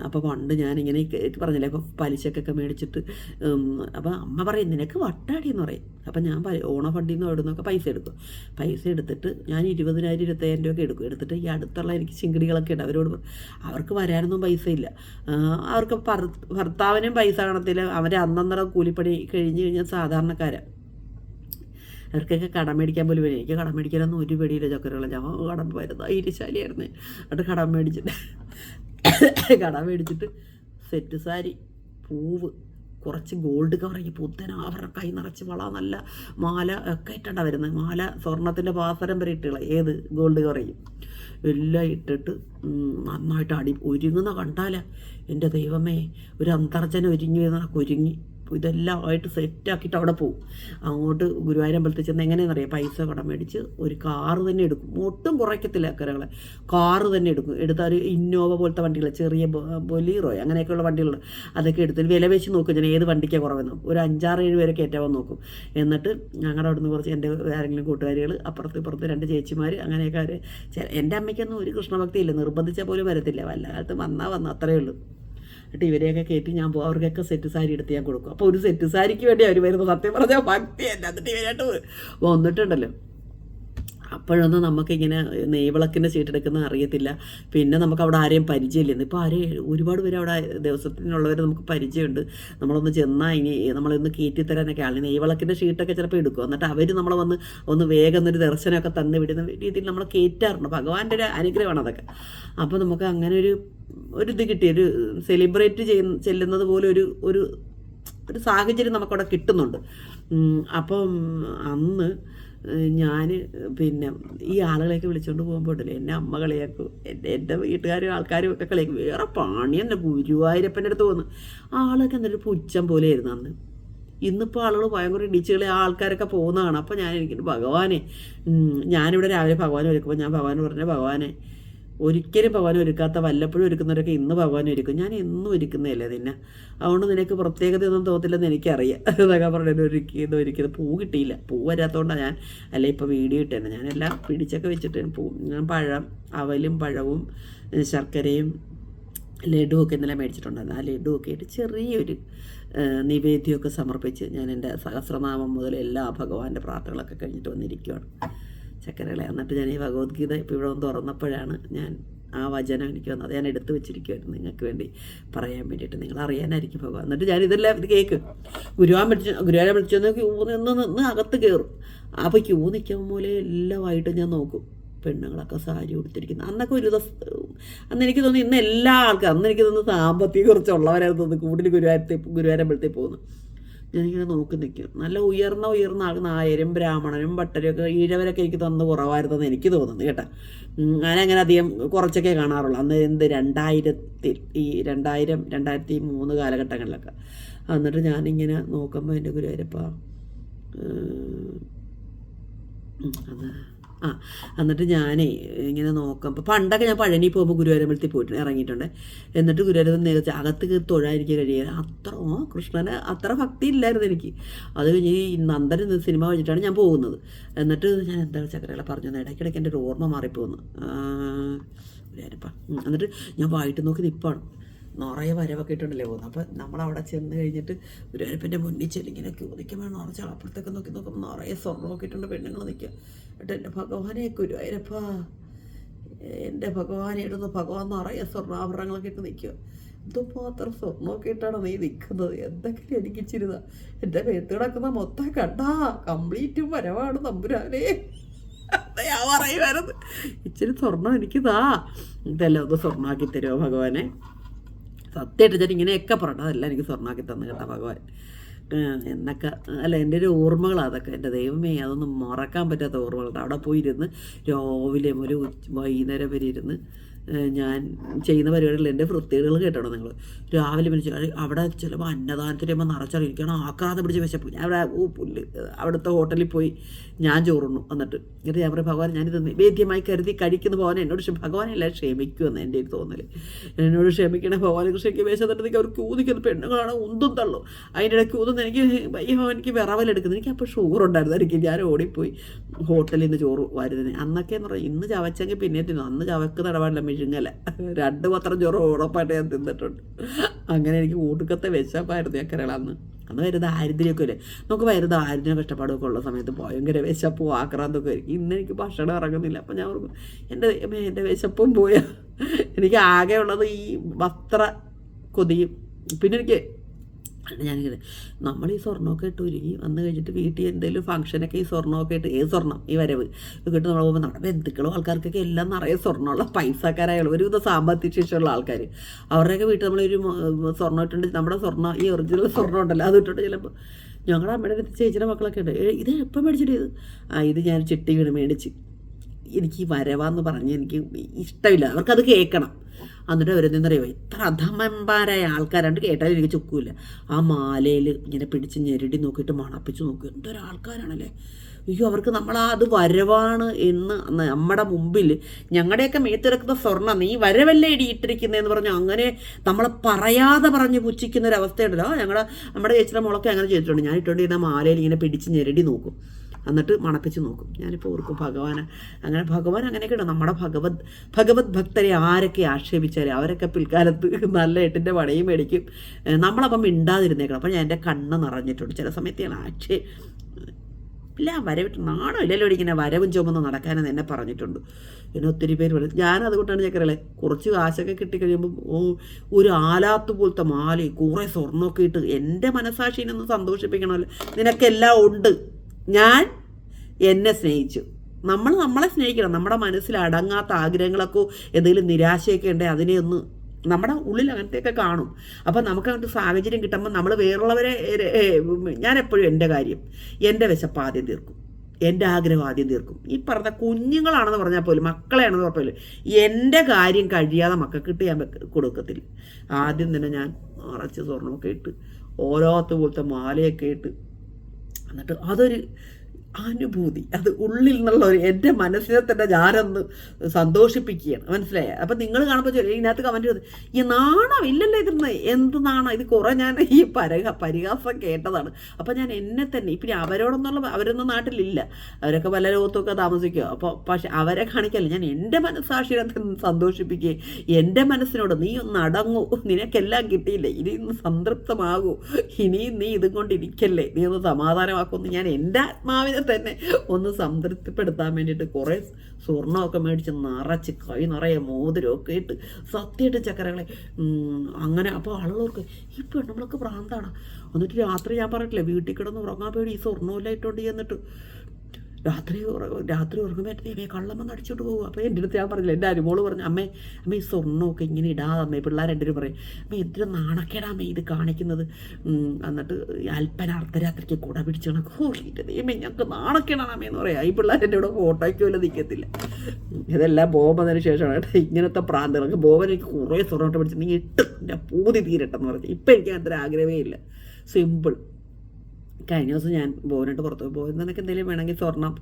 അപ്പോൾ പണ്ട് ഞാനിങ്ങനെ പറഞ്ഞില്ലേ അപ്പോൾ പലിശക്കൊക്കെ മേടിച്ചിട്ട് അപ്പോൾ അമ്മ പറയും നിനക്ക് വട്ടാടി എന്ന് പറയും. അപ്പോൾ ഞാൻ ഓണ ഫണ്ടിൽ നിന്ന് അവിടെ നിന്നൊക്കെ പൈസ എടുത്തു പൈസ എടുത്തിട്ട് ഞാൻ ഇരുപതിനായിരം ഇരുപത്തയ്യായിരം രൂപയൊക്കെ എടുക്കും. എടുത്തിട്ട് ഈ അടുത്തുള്ള എനിക്ക് ചിങ്കിടികളൊക്കെ ഉണ്ട്. അവരോട് അവർക്ക് വരാനൊന്നും പൈസ ഇല്ല. അവർക്ക് ഭർ- ഭർത്താവിനും പൈസ കാണത്തില്ല. അവരെ അന്നന്നര കൂലിപ്പണി കഴിഞ്ഞ് കഴിഞ്ഞാൽ സാധാരണക്കാരാണ് അവർക്കൊക്കെ കടം മേടിക്കാൻ പോലും വരും. എനിക്ക് കടം മേടിക്കാനൊന്നും ഒരു പേടിയില്ല ചക്കരകളെ. ഞാൻ കടം വരുന്ന ധൈര്യശാലിയായിരുന്നു. എന്നിട്ട് കടം മേടിച്ചിട്ട് കടം മേടിച്ചിട്ട് സെറ്റ് സാരി പൂവ് കുറച്ച് ഗോൾഡ് കവറിങ് പുത്തന അവരുടെ കൈ നിറച്ച് വള നല്ല മാല ഒക്കെ ഇട്ടാണ് വരുന്നത്. മാല സ്വർണത്തിന്റെ പാസരം വരെ ഇട്ടുള്ള ഏത് ഗോൾഡ് കവറിങ്? എല്ലാം ഇട്ടിട്ട് നന്നായിട്ട് അടി ഒരുങ്ങുന്ന കണ്ടാല. എന്റെ ദൈവമേ ഒരു അന്തർജനം ഒരുങ്ങി വരുന്ന ഒരുങ്ങി. ഇതെല്ലാം ആയിട്ട് സെറ്റാക്കിയിട്ട് അവിടെ പോകും അങ്ങോട്ട് ഗുരുവായൂർ അമ്പലത്തിൽ ചെന്ന് എങ്ങനെയാണെന്നറിയാം പൈസ കടം മേടിച്ച് ഒരു കാറ് തന്നെ എടുക്കും. ഒട്ടും കുറയ്ക്കത്തില്ല അക്കരകളെ കാറ് തന്നെ എടുക്കും. എടുത്ത ഒരു ഇന്നോവ പോലത്തെ വണ്ടികൾ ചെറിയ ബൊലീറോ അങ്ങനെയൊക്കെയുള്ള വണ്ടികൾ അതൊക്കെ എടുത്തിട്ട് വില വെച്ച് നോക്കും. ഞാൻ ഏത് വണ്ടിക്കാണ് കുറവെന്ന്. ഒരു അഞ്ചാറ് ഏഴ് പേരെ ഏറ്റവും നോക്കും. എന്നിട്ട് ഞങ്ങളുടെ അവിടുന്ന് കുറച്ച് എന്റെ ആരെങ്കിലും കൂട്ടുകാരികൾ അപ്പുറത്ത് ഇപ്പുറത്ത് രണ്ട് ചേച്ചിമാർ അങ്ങനെയൊക്കെ അവർ എന്റെ അമ്മയ്ക്കൊന്നും ഒരു കൃഷ്ണഭക്തി ഇല്ല. നിർബന്ധിച്ചാൽ പോലും വരത്തില്ല. വല്ല കാലത്ത് വന്നാൽ വന്നാൽ അത്രയേ ഉള്ളൂ. എന്നിട്ട് ഇവരെയൊക്കെ കയറ്റി ഞാൻ പോകും അവർക്കൊക്കെ സെറ്റ് സാരി എടുത്ത് ഞാൻ കൊടുക്കും. അപ്പോൾ ഒരു സെറ്റ് സാരിക്ക് വേണ്ടി അവർ വരുന്നത് സത്യം പറഞ്ഞാൽ ഭക്തി എന്നിട്ട് ഇവരായിട്ട് വന്നിട്ടുണ്ടല്ലോ. അപ്പോഴൊന്നും നമുക്കിങ്ങനെ നെയ്വിളക്കിന്റെ ചീട്ടെടുക്കുന്ന അറിയത്തില്ല. പിന്നെ നമുക്ക് അവിടെ ആരെയും പരിചയമില്ല. ഇപ്പോൾ ആരെ ഒരുപാട് പേര് അവിടെ ദിവസത്തിനുള്ളവർ നമുക്ക് പരിചയമുണ്ട്. നമ്മളൊന്ന് ചെന്നാൽ ഇനി നമ്മളൊന്ന് കയറ്റി തരാനൊക്കെ ആൾ നെയ്വിളക്കിന്റെ ഷീട്ടൊക്കെ ചിലപ്പോൾ എടുക്കും. എന്നിട്ട് അവർ നമ്മളെ വന്ന് ഒന്ന് വേഗം ഒരു ദർശനമൊക്കെ തന്നു വിടുന്ന രീതിയിൽ നമ്മൾ കയറ്റാറുണ്ട്. ഭഗവാന്റെ ഒരു അനുഗ്രഹമാണ് അതൊക്കെ. അപ്പോൾ നമുക്ക് അങ്ങനെ ഒരു ഒരു ഇത് കിട്ടി. ഒരു സെലിബ്രേറ്റ് ചെയ്യുന്ന ചെല്ലുന്നത് പോലെ ഒരു ഒരു ഒരു സാഹചര്യം നമുക്കവിടെ കിട്ടുന്നുണ്ട്. അപ്പം അന്ന് ഞാൻ പിന്നെ ഈ ആളുകളെയൊക്കെ വിളിച്ചുകൊണ്ട് പോകുമ്പോൾ ഉണ്ടല്ലോ എന്നെ അമ്മ കളിയാക്കും. എന്റെ എന്റെ വീട്ടുകാരും ആൾക്കാരും ഒക്കെ കളിയാക്കും. വേറെ പണി തന്നെ ഗുരുവായൂരപ്പന്റെ അടുത്ത് പോകുന്നു ആളൊക്കെ എന്നിട്ട് പുച്ഛം പോലെ ആയിരുന്നു അന്ന്. ഇന്നിപ്പോൾ ആളുകൾ ഭയങ്കര ഇടിച്ചുകളി കളി ആൾക്കാരൊക്കെ പോകുന്നതാണ്. അപ്പോൾ ഞാൻ എനിക്ക് ഭഗവാനെ ഞാനിവിടെ രാവിലെ ഭഗവാനെ വിളിക്കുമ്പോൾ ഞാൻ ഭഗവാൻ പറഞ്ഞ ഭഗവാനെ ഒരിക്കലും ഭഗവാൻ ഒരുക്കാത്ത വല്ലപ്പോഴും ഒരുക്കുന്നവരൊക്കെ ഇന്ന് ഭഗവാൻ ഒരുക്കും. ഞാൻ എന്നും ഒരുക്കുന്നതല്ലേ നിന്നെ. അതുകൊണ്ട് നിനക്ക് പ്രത്യേകതയൊന്നും തോന്നില്ലെന്ന് എനിക്കറിയാം. അതൊക്കെ പറഞ്ഞു ഒരുക്കിയത് ഒരുക്കിയത് പൂ കിട്ടിയില്ല. പൂ വരാത്തതുകൊണ്ടാണ് ഞാൻ അല്ല ഇപ്പോൾ വീഡിയോ ഇട്ടേനെ. ഞാനെല്ലാം പിടിച്ചൊക്കെ വെച്ചിട്ട് പൂ ഞാൻ പഴം അവലും പഴവും ശർക്കരയും ലഡുവൊക്കെ ഇന്നലെ മേടിച്ചിട്ടുണ്ടായിരുന്നു. ആ ലഡുവൊക്കെ ആയിട്ട് ചെറിയൊരു നിവേദ്യമൊക്കെ സമർപ്പിച്ച് ഞാൻ എന്റെ സഹസ്രനാമം മുതൽ എല്ലാ ഭഗവാന്റെ പ്രാർത്ഥനകളൊക്കെ കഴിഞ്ഞിട്ട് വന്നിരിക്കുകയാണ് ചക്കരകളെ. എന്നിട്ട് ഞാൻ ഈ ഭഗവത്ഗീത ഇപ്പോൾ ഇവിടെ ഒന്ന് തുറന്നപ്പോഴാണ് ഞാൻ ആ വചനം എനിക്ക് വന്നത്. ഞാൻ എടുത്തു വെച്ചിരിക്കുമായിരുന്നു നിങ്ങൾക്ക് വേണ്ടി പറയാൻ വേണ്ടിയിട്ട്. നിങ്ങൾ അറിയാനായിരിക്കും ഭഗവാൻ. എന്നിട്ട് ഞാൻ ഇതെല്ലാം ഇത് കേക്ക്. ഗുരുവാൻ വിളിച്ച് ഗുരുവാനെ വിളിച്ചെന്ന് ക്യൂ നിന്ന് നിന്ന് അകത്ത് കയറും. അപ്പോൾ ക്യൂ നിൽക്കാൻ പോലെ എല്ലാമായിട്ട് ഞാൻ നോക്കും. പെണ്ണുങ്ങളൊക്കെ സാരി ഉടുത്തിരിക്കുന്നത് അന്നൊക്കെ ഒരു ദിവസം അന്ന് എനിക്ക് തോന്നുന്നു ഇന്ന് എല്ലാ ആൾക്കാരും അന്ന് എനിക്ക് തോന്നുന്നു സാമ്പത്തിക കുറച്ചുള്ളവരായിരുന്നു തോന്നുന്നു. കൂടുതൽ ഗുരുവായൂരത്തെ ഗുരുവായൂരമ്പലത്തിൽ പോകുന്നു. ഞാനിങ്ങനെ നോക്കി നിൽക്കും നല്ല ഉയർന്ന ഉയർന്ന ആൾ നായരും ബ്രാഹ്മണനും ഭട്ടരും ഒക്കെ ഈഴവരൊക്കെ എനിക്ക് തന്ന് കുറവായിരുന്നെന്ന് എനിക്ക് തോന്നുന്നു കേട്ടോ. ഞാനങ്ങനെ അധികം കുറച്ചൊക്കെ കാണാറുള്ളൂ. അന്ന് എന്ത് രണ്ടായിരത്തിൽ ഈ രണ്ടായിരം രണ്ടായിരത്തി മൂന്ന് കാലഘട്ടങ്ങളിലൊക്കെ. എന്നിട്ട് ഞാനിങ്ങനെ നോക്കുമ്പോൾ എന്റെ ഗുരുവായൂരപ്പ അന്ന് ആ എന്നിട്ട് ഞാനേ ഇങ്ങനെ നോക്കാം അപ്പം പണ്ടൊക്കെ ഞാൻ പഴനി പോകുമ്പോൾ ഗുരുവായൂരമ്പലത്തിൽ പോയിട്ട് ഇറങ്ങിയിട്ടുണ്ട്. എന്നിട്ട് ഗുരുവായൂരം നേരത്തെ അകത്ത് കയറി തൊഴാതിരിക്കുക കഴിയുക അത്ര കൃഷ്ണന് അത്ര ഭക്തി ഇല്ലായിരുന്നു എനിക്ക്. അത് കഴിഞ്ഞ് ഈ നന്ദൻ സിനിമ കഴിഞ്ഞിട്ടാണ് ഞാൻ പോകുന്നത്. എന്നിട്ട് ഞാൻ എന്താ ചക്കരകളെ പറഞ്ഞു ഇടയ്ക്കിടയ്ക്ക് എന്റെ ഒരു ഓർമ്മ മാറിപ്പോകുന്നു. ഗുരുവായൂരപ്പ. എന്നിട്ട് ഞാൻ വായിട്ട് നോക്കി നിൽപ്പാണ് നിറയെ വരവൊക്കെ ഇട്ടുണ്ടല്ലേ പോകുന്നത് അപ്പം നമ്മളവിടെ ചെന്ന് കഴിഞ്ഞിട്ട് ഗുരുവരപ്പന്റെ മുന്നിൽ ചെല്ലിങ്ങനെ ക്യൂ നിൽക്കുമ്പോൾ നിറച്ച് അപ്പുറത്തൊക്കെ നോക്കി നോക്കുമ്പോൾ നിറയെ സ്വർണമൊക്കെ ഇട്ടുണ്ട് പെണ്ണുങ്ങൾ നിൽക്കുക എന്നിട്ട് എന്റെ ഭഗവാനെ ഗുരുവായൂരപ്പ എന്റെ ഭഗവാനെ ഇടുന്ന ഭഗവാൻ നിറയെ സ്വർണാഭരണങ്ങളൊക്കെ ഇട്ട് നിൽക്കുക എന്തുമാത്രം സ്വർണമൊക്കെ ഇട്ടാണ് നീ നിൽക്കുന്നത്? എന്തൊക്കെ എനിക്ക് എന്റെ പേത്ത് കിടക്കുന്ന മൊത്തം കണ്ടാ കംപ്ലീറ്റ് വരവാണ് തമ്പുരാനെ. ഞാൻ ഇച്ചിരി സ്വർണം എനിക്കിതാ. ഇതെല്ലാം ഒന്ന് സ്വർണമാക്കി തരുമോ ഭഗവാനെ? സത്യമായിട്ട് ഞാൻ ഇങ്ങനെയൊക്കെ പറഞ്ഞു അതെല്ലാം എനിക്ക് സ്വർണമാക്കി തന്നു കേട്ടോ ഭഗവാൻ. എന്നൊക്കെ അല്ല എന്റെ ഒരു ഓർമ്മകളാണ് അതൊക്കെ. എന്റെ ദൈവമേ അതൊന്നും മറക്കാൻ പറ്റാത്ത ഓർമ്മകളുണ്ട് അവിടെ പോയിരുന്ന് രാവിലെ ഒരു വൈകുന്നേരം വരെ ഇരുന്ന് ഞാൻ ചെയ്യുന്ന പരിപാടികളിൽ എന്റെ വൃത്തികൾ കേട്ടോ നിങ്ങൾ രാവിലെ വിളിച്ച് അവിടെ ചിലപ്പോൾ അന്നദാനത്തിന് നമ്മൾ നിറച്ചറിയിക്കണം ആക്കാതെ പിടിച്ച് വിശപ്പ് ഞാൻ അവിടെ ഓ പുല്ല്. അവിടുത്തെ ഹോട്ടലിൽ പോയി ഞാൻ ചോറുണ്ണു എന്നിട്ട്. എന്നിട്ട് ഞാൻ പറയും ഭഗവാൻ ഞാനിത് നിവേദ്യമായി കരുതി കഴിക്കുന്ന ഭഗവാൻ എന്നോട് ഭഗവാനെ എല്ലാം ക്ഷമിക്കുമെന്ന് എന്റെ ഒരു തോന്നൽ എന്നോട് ക്ഷമിക്കണേ ഭഗവാനെ കൃഷിക്ക് വേഷത്തിട്ട് അവർ കൂതിക്കുന്നു പെണ്ണുങ്ങളാണ് ഉന്തും തള്ളും. അതിന്റെ ഇടയ്ക്ക് ഊതുന്ന എനിക്ക് എനിക്ക് വിറവലെടുക്കുന്നു എനിക്ക് അപ്പോൾ ഷുഗർ ഉണ്ടായിരുന്നു എനിക്ക് ഞാൻ ഓടിപ്പോയി ഹോട്ടലിൽ നിന്ന് ചോറ് വരുന്നത് അന്നൊക്കെ എന്ന് പറഞ്ഞാൽ ഇന്ന് ചവച്ചെങ്കിൽ പിന്നെ തിന്നു. അന്ന് ചവക്ക് ഇടപാടില്ല. മിഴുങ്ങല രണ്ട് പത്രം ചോറ് ഉറപ്പായിട്ട് ഞാൻ തിന്നിട്ടുണ്ട്. അങ്ങനെ എനിക്ക് ഊടുക്കത്തെ വിശപ്പായിരുന്നു ഞാൻ കേരള അന്ന്. അന്ന് വരുന്ന ദാരിദ്ര്യമൊക്കെ അല്ലേ നമുക്ക് വരുന്ന ദാരിദ്ര്യം കഷ്ടപ്പാടൊക്കെ ഉള്ള സമയത്ത് ഭയങ്കര വിശപ്പും ആക്രാന്തൊക്കെ ആയിരിക്കും ഇന്ന് എനിക്ക് ഭക്ഷണം ഇറങ്ങുന്നില്ല. അപ്പം ഞാൻ ഓർക്കും എന്റെ എന്റെ വിശപ്പും പോയാ. എനിക്ക് ആകെ ഉള്ളത് ഈ വസ്ത്ര കൊതിയും. പിന്നെ എനിക്ക് ഞാനിങ്ങനെ നമ്മൾ ഈ സ്വർണമൊക്കെ ഇട്ട്. ഒരുങ്ങി വന്ന് കഴിഞ്ഞിട്ട് വീട്ടിൽ എന്തെങ്കിലും ഫംഗ്ഷനൊക്കെ ഈ സ്വർണമൊക്കെ ഇട്ട് ഏത് സ്വർണം? ഈ വരവ്. ഒക്കെ ഇട്ട് നമ്മൾ പോകുമ്പോൾ നമ്മുടെ ബന്ധുക്കളും ആൾക്കാർക്കൊക്കെ എല്ലാം നിറയെ സ്വർണമുള്ള പൈസക്കാരായുള്ള ഒരുവിധ സാമ്പത്തിക ശേഷമുള്ള ആൾക്കാർ അവരുടെയൊക്കെ വീട്ടിൽ നമ്മളൊരു സ്വർണം ഇട്ടുണ്ട്. നമ്മുടെ സ്വർണം ഈ ഒറിജിനൽ സ്വർണം ഉണ്ടല്ലോ അത് ഇട്ടിട്ട് ചിലപ്പോൾ ഞങ്ങളുടെ അമ്മയുടെ ചേച്ചിയുടെ മക്കളൊക്കെ ഉണ്ട്. "ഏ, ഇത് എപ്പം മേടിച്ചിട്ട് ഇത്? ആ ഇത് ഞാൻ ചിട്ടി വീണ് മേടിച്ച്. എനിക്ക് വരവാന്ന് പറഞ്ഞ് എനിക്ക് ഇഷ്ടമില്ല. അവർക്കത് കേൾക്കണം. എന്നിട്ട് അവരെന്തെന്നറിയോ ഇത്ര അധമന്മാരായ ആൾക്കാരാണ്ട് കേട്ടാലും എനിക്ക് ചുക്കൂല ആ മാലയിൽ ഇങ്ങനെ പിടിച്ച് ഞെരടി നോക്കിയിട്ട് മണപ്പിച്ച് നോക്കും. എന്തൊരാൾക്കാരാണല്ലേ അയ്യോ അവർക്ക് നമ്മൾ അത് വരവാണ് എന്ന് നമ്മുടെ മുമ്പിൽ ഞങ്ങളുടെയൊക്കെ മേത്തിറക്കുന്ന സ്വർണം നീ വരവല്ലേ ഇടിയിട്ടിരിക്കുന്നതെന്ന് പറഞ്ഞു അങ്ങനെ നമ്മളെ പറയാതെ പറഞ്ഞ് പുച്ഛിക്കുന്ന ഒരു അവസ്ഥയുണ്ടല്ലോ ഞങ്ങളുടെ നമ്മുടെ ചേച്ചിയുടെ മുളക്കെ അങ്ങനെ ചെയ്തിട്ടുണ്ട്. ഞാൻ ഇട്ടുകൊണ്ടിരുന്ന മാലയിൽ ഇങ്ങനെ പിടിച്ച് ഞെരടി നോക്കും. എന്നിട്ട് മണപ്പിച്ച് നോക്കും. ഞാനിപ്പോൾ ഓർക്കും ഭഗവാൻ അങ്ങനെ ഭഗവാൻ അങ്ങനെയൊക്കെയാണ് നമ്മുടെ ഭഗവത് ഭഗവത് ഭക്തരെ ആരൊക്കെ ആക്ഷേപിച്ചാലും അവരൊക്കെ പിൽക്കാലത്ത് നല്ല എട്ടിന്റെ വടയും മേടിക്കും. നമ്മളപ്പം മിണ്ടാതിരുന്നേക്കണം. അപ്പം ഞാൻ എന്റെ കണ്ണ് നിറഞ്ഞിട്ടുണ്ട്. ചില സമയത്ത് ഞാൻ ആക്ഷേ ഇല്ല വരവിട്ട് നാണോ ഇല്ലല്ലോ ഇങ്ങനെ വരവും ചുമന്ന് നടക്കാനെന്ന് എന്നെ പറഞ്ഞിട്ടുണ്ട്. പിന്നെ ഒത്തിരി പേര് പറയും ഞാൻ അതുകൊണ്ടാണ് ചക്കരളെ കുറച്ച് കാശൊക്കെ കിട്ടിക്കഴിയുമ്പോൾ ഓ ഒരു ആലാത്ത് പോലത്തെ മാലയും കുറേ സ്വർണമൊക്കെ ഇട്ട് എന്റെ മനസാക്ഷിനെ ഒന്ന് സന്തോഷിപ്പിക്കണമല്ലോ. നിനക്കെല്ലാം ഉണ്ട്. ഞാൻ എന്നെ സ്നേഹിച്ചു. നമ്മൾ നമ്മളെ സ്നേഹിക്കണം. നമ്മുടെ മനസ്സിൽ അടങ്ങാത്ത ആഗ്രഹങ്ങളൊക്കെ എന്തെങ്കിലും നിരാശയൊക്കെ ഉണ്ടെങ്കിൽ അതിനെ ഒന്ന് നമ്മുടെ ഉള്ളിൽ അങ്ങനത്തെയൊക്കെ കാണും. അപ്പം നമുക്ക് അങ്ങനത്തെ സാഹചര്യം കിട്ടുമ്പോൾ നമ്മൾ വേറുള്ളവരെ ഞാൻ എപ്പോഴും എന്റെ കാര്യം എന്റെ വിശപ്പ് ആദ്യം തീർക്കും. എന്റെ ആഗ്രഹം ആദ്യം തീർക്കും. ഈ പറഞ്ഞ കുഞ്ഞുങ്ങളാണെന്ന് പറഞ്ഞാൽ പോലും മക്കളെയാണെന്ന് പറഞ്ഞാൽ പോലും എന്റെ കാര്യം കഴിയാതെ മക്കൾക്ക് ഇട്ട് ഞാൻ കൊടുക്കത്തില്ല. ആദ്യം തന്നെ ഞാൻ നിറച്ച് സ്വർണമൊക്കെ ഇട്ട് ഓരോത്ത പോലത്തെ മാലയൊക്കെ ഇട്ട് എന്നിട്ട് അതൊരു അനുഭൂതി. അത് ഉള്ളിൽ നിന്നുള്ള ഒരു എന്റെ മനസ്സിനെ തന്നെ ഞാനൊന്ന് സന്തോഷിപ്പിക്കുകയാണ്. മനസ്സിലായ? അപ്പം നിങ്ങൾ കാണുമ്പോൾ ഇതിനകത്ത് കമന്റ് ചെയ്ത് ഈ നാണം ഇല്ലല്ലോ ഇതിന്ന്. എന്ത് നാണം? ഇത് കുറേ ഞാൻ ഈ പരക പരിഹാസം കേട്ടതാണ്. അപ്പം ഞാൻ എന്നെ തന്നെ ഇപ്പം അവരോടൊന്നുള്ള അവരൊന്നും നാട്ടിലില്ല. അവരൊക്കെ പല ലോകത്തൊക്കെ താമസിക്കുക അപ്പോൾ പക്ഷെ അവരെ കാണിക്കല്ല. ഞാൻ എന്റെ മനസ്സാക്ഷിനെ സന്തോഷിപ്പിക്കുകയും എന്റെ മനസ്സിനോട് നീ ഒന്ന് അടങ്ങൂ. നിനക്കെല്ലാം കിട്ടിയില്ലേ? ഇനി ഒന്ന് സംതൃപ്തമാകൂ. ഇനിയും നീ ഇതും കൊണ്ടിരിക്കല്ലേ നീ ഒന്ന് സമാധാനമാക്കുമെന്ന് ഞാൻ എന്റെ ആത്മാവിനെ തന്നെ ഒന്ന് സംതൃപ്തിപ്പെടുത്താൻ വേണ്ടിയിട്ട് കുറേ സ്വർണമൊക്കെ മേടിച്ച് നിറച്ച് കൈ നിറയെ മോതിരമൊക്കെ ഇട്ട് സത്യമായിട്ട് ചക്കരകളെ അങ്ങനെ അപ്പോൾ ആളുകൾക്ക് ഈ പെണ്ണുങ്ങളൊക്കെ ഭ്രാന്താണ്. എന്നിട്ട് രാത്രി ഞാൻ പറഞ്ഞിട്ടില്ലേ വീട്ടിൽ കിടന്ന് ഉറങ്ങാൻ പേടി ഈ സ്വർണമില്ല ഇട്ടുകൊണ്ട് ചെന്നിട്ട്. രാത്രി രാത്രി ഉറങ്ങുമ്പോൾ എന്റെ ദൈവമേ കള്ളം വന്ന് പോകും അപ്പോൾ എന്റെ അടുത്ത് ഞാൻ പറഞ്ഞില്ല എന്റെ അനുമോൾ പറഞ്ഞു അമ്മേ അമ്മ ഈ സ്വർണമൊക്കെ ഇങ്ങനെ ഇടാതെ അമ്മേ പിള്ളേർ എന്റെ പറയും അമ്മ എന്തിനു നാണക്കേടാമേ ഇത് കാണിക്കുന്നത്? എന്നിട്ട് അല്പന അർദ്ധരാത്രിക്ക് കുട പിടിച്ച് കണക്ക് ഓ എന്റെ ഞങ്ങൾക്ക് നാണക്കേടാണ് അമ്മേ എന്ന് പറയാം. ഈ പിള്ളേർ എന്റെ കൂടെ ഫോട്ടോയ്ക്ക് വല്ല നിൽക്കത്തില്ല ഇതെല്ലാം ബോബതിന് ശേഷമാണ് കേട്ടോ ഇങ്ങനത്തെ പ്രാന്തങ്ങൾക്ക് ബോബൻ എനിക്ക് കുറേ സ്വർണോട്ട് പിടിച്ച് നീ ഇട്ട് എന്റെ പൂതി തീരട്ടെന്ന് പറഞ്ഞു. ഇപ്പം എനിക്ക് അങ്ങനത്തെ ആഗ്രഹമേ ഇല്ല. സിമ്പിൾ കഴിഞ്ഞ ദിവസം ഞാൻ ബോബനായിട്ട് പുറത്ത് പോയി. ബോബൻ നിനക്ക് എന്തെങ്കിലും വേണമെങ്കിൽ സ്വർണം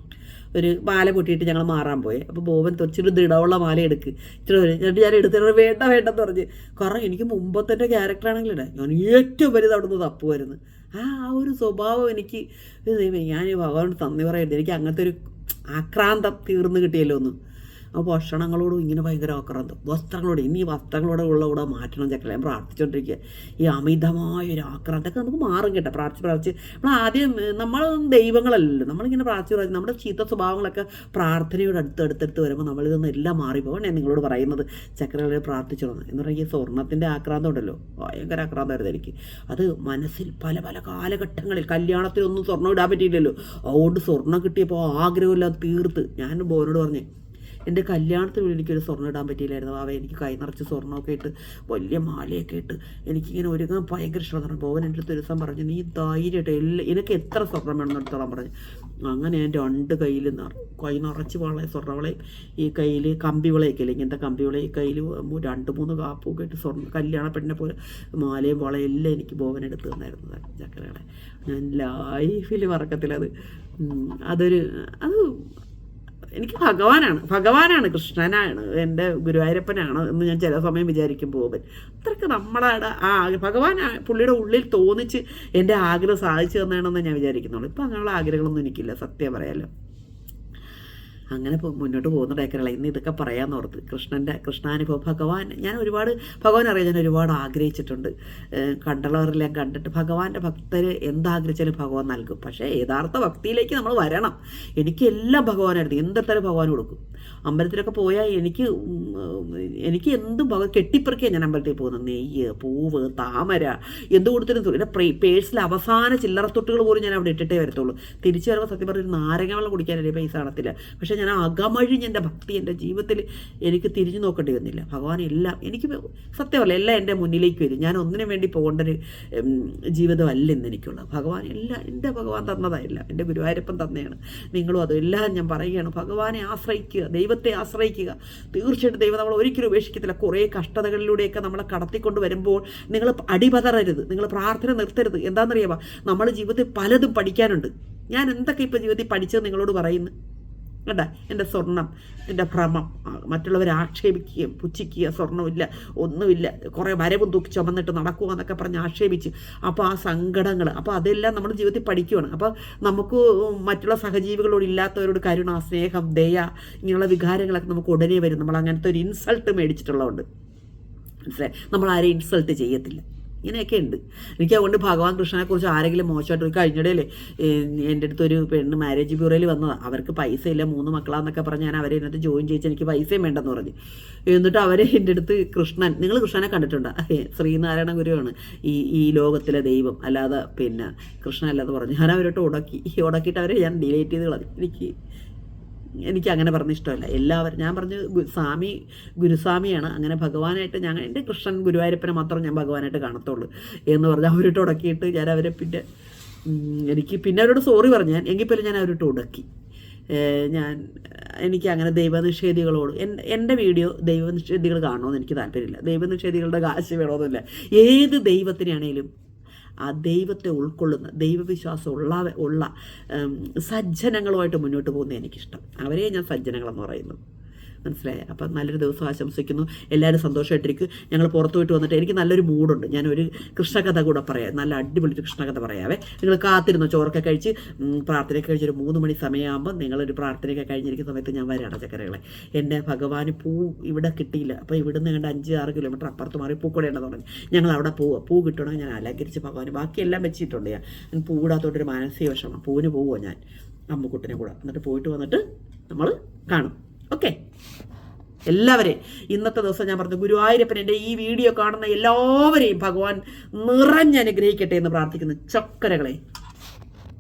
ഒരു മാല പൊട്ടിയിട്ട് ഞങ്ങൾ മാറാൻ പോയി. അപ്പോൾ ബോബൻ തൊച്ചിട്ട് ദൃഢമുള്ള മാല എടുക്ക്. ഇച്ചിരി എന്നിട്ട് ഞാൻ എടുത്തിട്ട് വേണ്ട വേണ്ടെന്ന് പറഞ്ഞ്. കാരണം എനിക്ക് മുമ്പത്തെ ക്യാരക്ടർ ആണെങ്കിലേ ഞാൻ ഏറ്റവും വലുത് അവിടുന്ന് തപ്പുമായിരുന്നു ആ ആ ഒരു സ്വഭാവം എനിക്ക് ഞാൻ ഭഗവാനോട് തന്നി പറയരുത് എനിക്ക് അങ്ങനത്തെ ഒരു ആക്രാന്തം തീർന്നു കിട്ടിയല്ലോ ഒന്ന് ആ ഭക്ഷണങ്ങളോടും ഇങ്ങനെ ഭയങ്കര ആക്രാന്തം. വസ്ത്രങ്ങളോട് ഇനി വസ്ത്രങ്ങളോടെ ഉള്ള കൂടെ മാറ്റണം ചക്കല ഞാൻ പ്രാർത്ഥിച്ചുകൊണ്ടിരിക്കുക ഈ അമിതമായ ഒരു ആക്രാന്തമൊക്കെ നമുക്ക് മാറും കേട്ടോ പ്രാർത്ഥിച്ച് പ്രാർത്ഥിച്ച്. നമ്മൾ ആദ്യം നമ്മൾ ദൈവങ്ങളല്ലല്ലോ. നമ്മളിങ്ങനെ പ്രാർത്ഥിച്ച് പ്രാർത്ഥിച്ച് നമ്മുടെ ചീത്ത സ്വഭാവങ്ങളൊക്കെ പ്രാർത്ഥനയോട് അടുത്ത് അടുത്തടുത്ത് വരുമ്പോൾ നമ്മളിൽ നിന്ന് എല്ലാം മാറിപ്പോകാൻ ഞാൻ നിങ്ങളോട് പറയുന്നത്. ചക്രകളെ പ്രാർത്ഥിച്ചോളാം എന്ന് പറഞ്ഞാൽ ഈ സ്വർണത്തിന്റെ ആക്രാന്തം ഉണ്ടല്ലോ. ഭയങ്കര ആക്രാന്തമായിരുന്നു എനിക്ക്. അത് മനസ്സിൽ പല പല കാലഘട്ടങ്ങളിൽ കല്യാണത്തിനൊന്നും സ്വർണം ഇടാൻ പറ്റിയില്ലല്ലോ. അതുകൊണ്ട് സ്വർണം കിട്ടിയപ്പോൾ ആഗ്രഹമില്ലാതെ തീർത്ത്. ഞാൻ ബോനോട് പറഞ്ഞു എന്റെ കല്യാണത്തിന് വേണ്ടി എനിക്കൊരു സ്വർണം ഇടാൻ പറ്റിയില്ലായിരുന്നു. അവ എനിക്ക് കൈ നിറച്ച് സ്വർണമൊക്കെ ഇട്ട് വലിയ മാലയൊക്കെ ഇട്ട് എനിക്കിങ്ങനെ ഒരുങ്ങാൻ ഭയങ്കര ഇഷ്ടം പറഞ്ഞു പോവൻ എന്റെ അടുത്ത് ഒരു ദിവസം പറഞ്ഞു നീ ധൈര്യമായിട്ട് എല്ലാ എനിക്ക് എത്ര സ്വർണം വേണമെന്ന് എടുത്തോളാൻ പറഞ്ഞു. അങ്ങനെ ഞാൻ രണ്ട് കയ്യിൽ കൈ നിറച്ച് വള സ്വർണവളയും ഈ കയ്യിൽ കമ്പി വളയൊക്കെ ഇല്ലേ ഇങ്ങനത്തെ കമ്പി വള ഈ കയ്യിൽ രണ്ട് മൂന്ന് കാപ്പൊക്കെ ഇട്ട് സ്വർണം കല്യാണ പെണ്ണിനെ പോലെ മാലയും വളയും എല്ലാം എനിക്ക് ബോവൻ എടുത്ത് തന്നായിരുന്നു. ചക്കരകളെ ഞാൻ ലൈഫിൽ മറക്കത്തില്ല അത്. അതൊരു അത് എനിക്ക് ഭഗവാനാണ്. ഭഗവാനാണ് കൃഷ്ണനാണ്. എന്റെ ഗുരുവായൂരപ്പനാണ് എന്ന് ഞാൻ ചില സമയം വിചാരിക്കും പോകുമ്പോൾ അത്രയ്ക്ക് നമ്മളെ ആ ഭഗവാൻ പുള്ളിയുടെ ഉള്ളിൽ തോന്നിച്ച് എന്റെ ആഗ്രഹം സാധിച്ചു തന്നെയാണെന്ന് ഞാൻ വിചാരിക്കുന്നുള്ളൂ. ഇപ്പം അങ്ങനെയുള്ള ആഗ്രഹങ്ങളൊന്നും എനിക്കില്ല. സത്യം പറയാലോ. അങ്ങനെ മുന്നോട്ട് പോകുന്ന ഡേക്കറല്ല ഇന്ന് ഇതൊക്കെ പറയാമെന്ന് ഓർത്ത്. കൃഷ്ണന്റെ കൃഷ്ണാനുഭവം ഭഗവാൻ. ഞാൻ ഒരുപാട് ഭഗവാൻ അറിയാൻ ഞാൻ ഒരുപാട് ആഗ്രഹിച്ചിട്ടുണ്ട്. കണ്ടുള്ളവരെല്ലാം കണ്ടിട്ട് ഭഗവാന്റെ ഭക്തർ എന്താഗ്രഹിച്ചാലും ഭഗവാൻ നൽകും. പക്ഷേ യഥാർത്ഥ ഭക്തിയിലേക്ക് നമ്മൾ വരണം. എനിക്ക് എല്ലാം ഭഗവാനായിരുന്നു. എന്തെടുത്താലും ഭഗവാൻ കൊടുക്കും. അമ്പലത്തിലൊക്കെ പോയാൽ എനിക്ക് എനിക്ക് എന്തും ഭഗവാൻ കെട്ടിപ്പറിക്കാൻ ഞാൻ അമ്പലത്തിൽ പോകുന്നത്. നെയ്യ് പൂവ് താമര എന്ത് കൊടുത്തിട്ടും തു- എന്റെ പേഴ്സിൽ അവസാന ചില്ലറത്തൊട്ടുകൾ പോലും ഞാൻ അവിടെ ഇട്ടിട്ടേ വരത്തുള്ളൂ. തിരിച്ചു വരുമ്പോൾ സത്യം പറഞ്ഞ ഒരു നാരങ്ങ വെള്ളം കുടിക്കാനല്ലേ പൈസ കാണത്തില്ല പക്ഷേ ഞാൻ അകമഴിഞ്ഞ് എന്റെ ഭക്തി എന്റെ ജീവിതത്തിൽ എനിക്ക് തിരിഞ്ഞു നോക്കേണ്ടി വന്നില്ല. ഭഗവാൻ എല്ലാം എനിക്ക് സത്യമല്ല എല്ലാം എന്റെ മുന്നിലേക്ക് വരും. ഞാൻ ഒന്നിനു വേണ്ടി പോകേണ്ട ഒരു ജീവിതമല്ല ഇന്ന് എനിക്കുള്ളത്. ഭഗവാൻ എല്ലാം എന്റെ ഭഗവാൻ തന്നതായില്ല എന്റെ ഗുരുവായൂരപ്പൻ തന്നെയാണ്. നിങ്ങളും അതെല്ലാം ഞാൻ പറയുകയാണ്. ഭഗവാനെ ആശ്രയിക്കുക ദൈവത്തെ ആശ്രയിക്കുക. തീർച്ചയായിട്ടും ദൈവം നമ്മൾ ഒരിക്കലും ഉപേക്ഷിക്കത്തില്ല. കുറേ കഷ്ടതകളിലൂടെയൊക്കെ നമ്മളെ കടത്തിക്കൊണ്ട് വരുമ്പോൾ നിങ്ങൾ അടിപതറരുത്. നിങ്ങൾ പ്രാർത്ഥന നിർത്തരുത്. എന്താണെന്നറിയാമോ? നമ്മുടെ ജീവിതത്തിൽ പലതും പഠിക്കാനുണ്ട്. ഞാൻ എന്തൊക്കെ ഇപ്പോൾ ജീവിതത്തിൽ പഠിച്ചത് നിങ്ങളോട് പറയുന്നു? കേട്ടാ എന്റെ സ്വർണം എന്റെ ഭ്രമം. മറ്റുള്ളവരെ ആക്ഷേപിക്കുകയും പുച്ഛിക്കുക സ്വർണമില്ല ഒന്നുമില്ല. കുറേ വരവും തൂക്കി ചുമന്നിട്ട് നടക്കുക എന്നൊക്കെ പറഞ്ഞ് ആക്ഷേപിച്ച്. അപ്പോൾ ആ സങ്കടങ്ങൾ അപ്പോൾ അതെല്ലാം നമ്മൾ ജീവിതത്തിൽ പഠിക്കുകയാണ് അപ്പോൾ നമുക്ക് മറ്റുള്ള സഹജീവികളോട് ഇല്ലാത്തവരോട് കരുണ സ്നേഹം ദയ ഇങ്ങനെയുള്ള വികാരങ്ങളൊക്കെ നമുക്ക് ഉടനെ വരും. നമ്മൾ അങ്ങനത്തെ ഒരു ഇൻസൾട്ട് മേടിച്ചിട്ടുള്ളതുകൊണ്ട്. മനസ്സിലായി? നമ്മൾ ആരെയും ഇൻസൾട്ട് ചെയ്യത്തില്ല. ഇങ്ങനെയൊക്കെ ഉണ്ട് എനിക്ക് അതുകൊണ്ട് ഭഗവാൻ കൃഷ്ണനെ കുറിച്ച് ആരെങ്കിലും മോശമായിട്ട് ഒരു കഴിഞ്ഞിടയില്ലേ എന്റെ അടുത്ത് ഒരു പെണ്ണ് മാരേജ് ബ്യൂറോയിൽ വന്നതാണ് അവർക്ക് പൈസ ഇല്ല മൂന്ന് മക്കളാന്നൊക്കെ പറഞ്ഞ് ഞാൻ അവരെ എന്നിട്ട് ജോയിൻ ചെയ്യിച്ച് എനിക്ക് പൈസയും വേണ്ടെന്ന് പറഞ്ഞു. എന്നിട്ട് അവരെ എന്റെ അടുത്ത് കൃഷ്ണൻ നിങ്ങൾ കൃഷ്ണനെ കണ്ടിട്ടുണ്ടോ? ശ്രീനാരായണ ഗുരുവാണ് ഈ ഈ ലോകത്തിലെ ദൈവം. അല്ലാതെ പിന്നെ കൃഷ്ണൻ അല്ലാതെ പറഞ്ഞു. ഞാൻ അവരോട്ട് ഉടക്കി ഉടക്കിയിട്ട് അവരെ ഞാൻ ഡിലേറ്റ് ചെയ്ത് കളഞ്ഞു. എനിക്ക് എനിക്ക് അങ്ങനെ പറഞ്ഞ ഇഷ്ടമല്ല. എല്ലാവരും ഞാൻ പറഞ്ഞു സ്വാമി ഗുരുസ്വാമിയാണ്. അങ്ങനെ ഭഗവാനായിട്ട് ഞാൻ എന്റെ കൃഷ്ണൻ ഗുരുവായൂരപ്പനെ മാത്രം ഞാൻ ഭഗവാനായിട്ട് കാണത്തുള്ളൂ എന്ന് പറഞ്ഞ് അവരോട്ട് ഉടക്കിയിട്ട് ഞാൻ അവരെ പിന്നെ എനിക്ക് പിന്നെ അവരോട് സോറി പറഞ്ഞു. ഞാൻ എങ്കിൽ പോലും ഞാൻ അവരോട്ട് ഉടക്കി. ഞാൻ എനിക്ക് അങ്ങനെ ദൈവനിഷേധികളോട് എൻ- എന്റെ വീഡിയോ ദൈവനിഷേധികൾ കാണണമെന്ന് എനിക്ക് താല്പര്യമില്ല. ദൈവനിഷേധികളുടെ കാശ് വേണമെന്നില്ല ഏത് ദൈവത്തിനാണേലും ആ ദൈവത്തെ ഉൾക്കൊള്ളുന്ന ദൈവവിശ്വാസം ഉള്ള ഉള്ള സജ്ജനങ്ങളുമായിട്ട് മുന്നോട്ട് പോകുന്നത് എനിക്കിഷ്ടം. അവരെ ഞാൻ സജ്ജനങ്ങളെന്ന് പറയുന്നത്. മനസ്സിലായി? അപ്പം നല്ലൊരു ദിവസം ആശംസിക്കുന്നു. എല്ലാവരും സന്തോഷമായിട്ടിരിക്കും. ഞങ്ങൾ പുറത്തു പോയിട്ട് വന്നിട്ട് എനിക്ക് നല്ലൊരു മൂഡുണ്ട്. ഞാനൊരു കൃഷ്ണകഥ കൂടെ പറയാം. നല്ല അടിപൊളി കൃഷ്ണകഥ പറയാവേ. നിങ്ങൾ കാത്തിരുന്നു? ചോറൊക്കെ കഴിച്ച് പ്രാർത്ഥനയൊക്കെ കഴിച്ചൊരു മൂന്ന് മണി സമയമാകുമ്പോൾ നിങ്ങളൊരു പ്രാർത്ഥനയൊക്കെ കഴിഞ്ഞിരിക്കുന്ന സമയത്ത് ഞാൻ വരാണ് ചക്കരകളെ. എന്റെ ഭഗവാന് പൂ ഇവിടെ കിട്ടിയില്ല. അപ്പോൾ ഇവിടുന്ന് കണ്ട് അഞ്ച് ആറ് കിലോമീറ്റർ അപ്പുറത്ത് മാറി പൂക്കൊടേണ്ട പറഞ്ഞു ഞങ്ങൾ അവിടെ പൂ പൂ കിട്ടണമെങ്കിൽ ഞാൻ അലങ്കരിച്ച് ഭഗവാന് ബാക്കിയെല്ലാം വെച്ചിട്ടുണ്ട് ഞാൻ. പൂ ഇടാത്തോട്ടൊരു മാനസിക വിഷമം. പൂവിന് പോവുമോ ഞാൻ. അമ്മുക്കുട്ടിനെ കൂടെ. എന്നിട്ട് പോയിട്ട് വന്നിട്ട് നമ്മൾ കാണും. ഓക്കെ എല്ലാവരെയും ഇന്നത്തെ ദിവസം ഞാൻ പറഞ്ഞു ഗുരുവായൂരപ്പൻ എന്റെ ഈ വീഡിയോ കാണുന്ന എല്ലാവരെയും ഭഗവാൻ നിറഞ്ഞനുഗ്രഹിക്കട്ടെ എന്ന് പ്രാർത്ഥിക്കുന്നു. ചക്കരകളെ.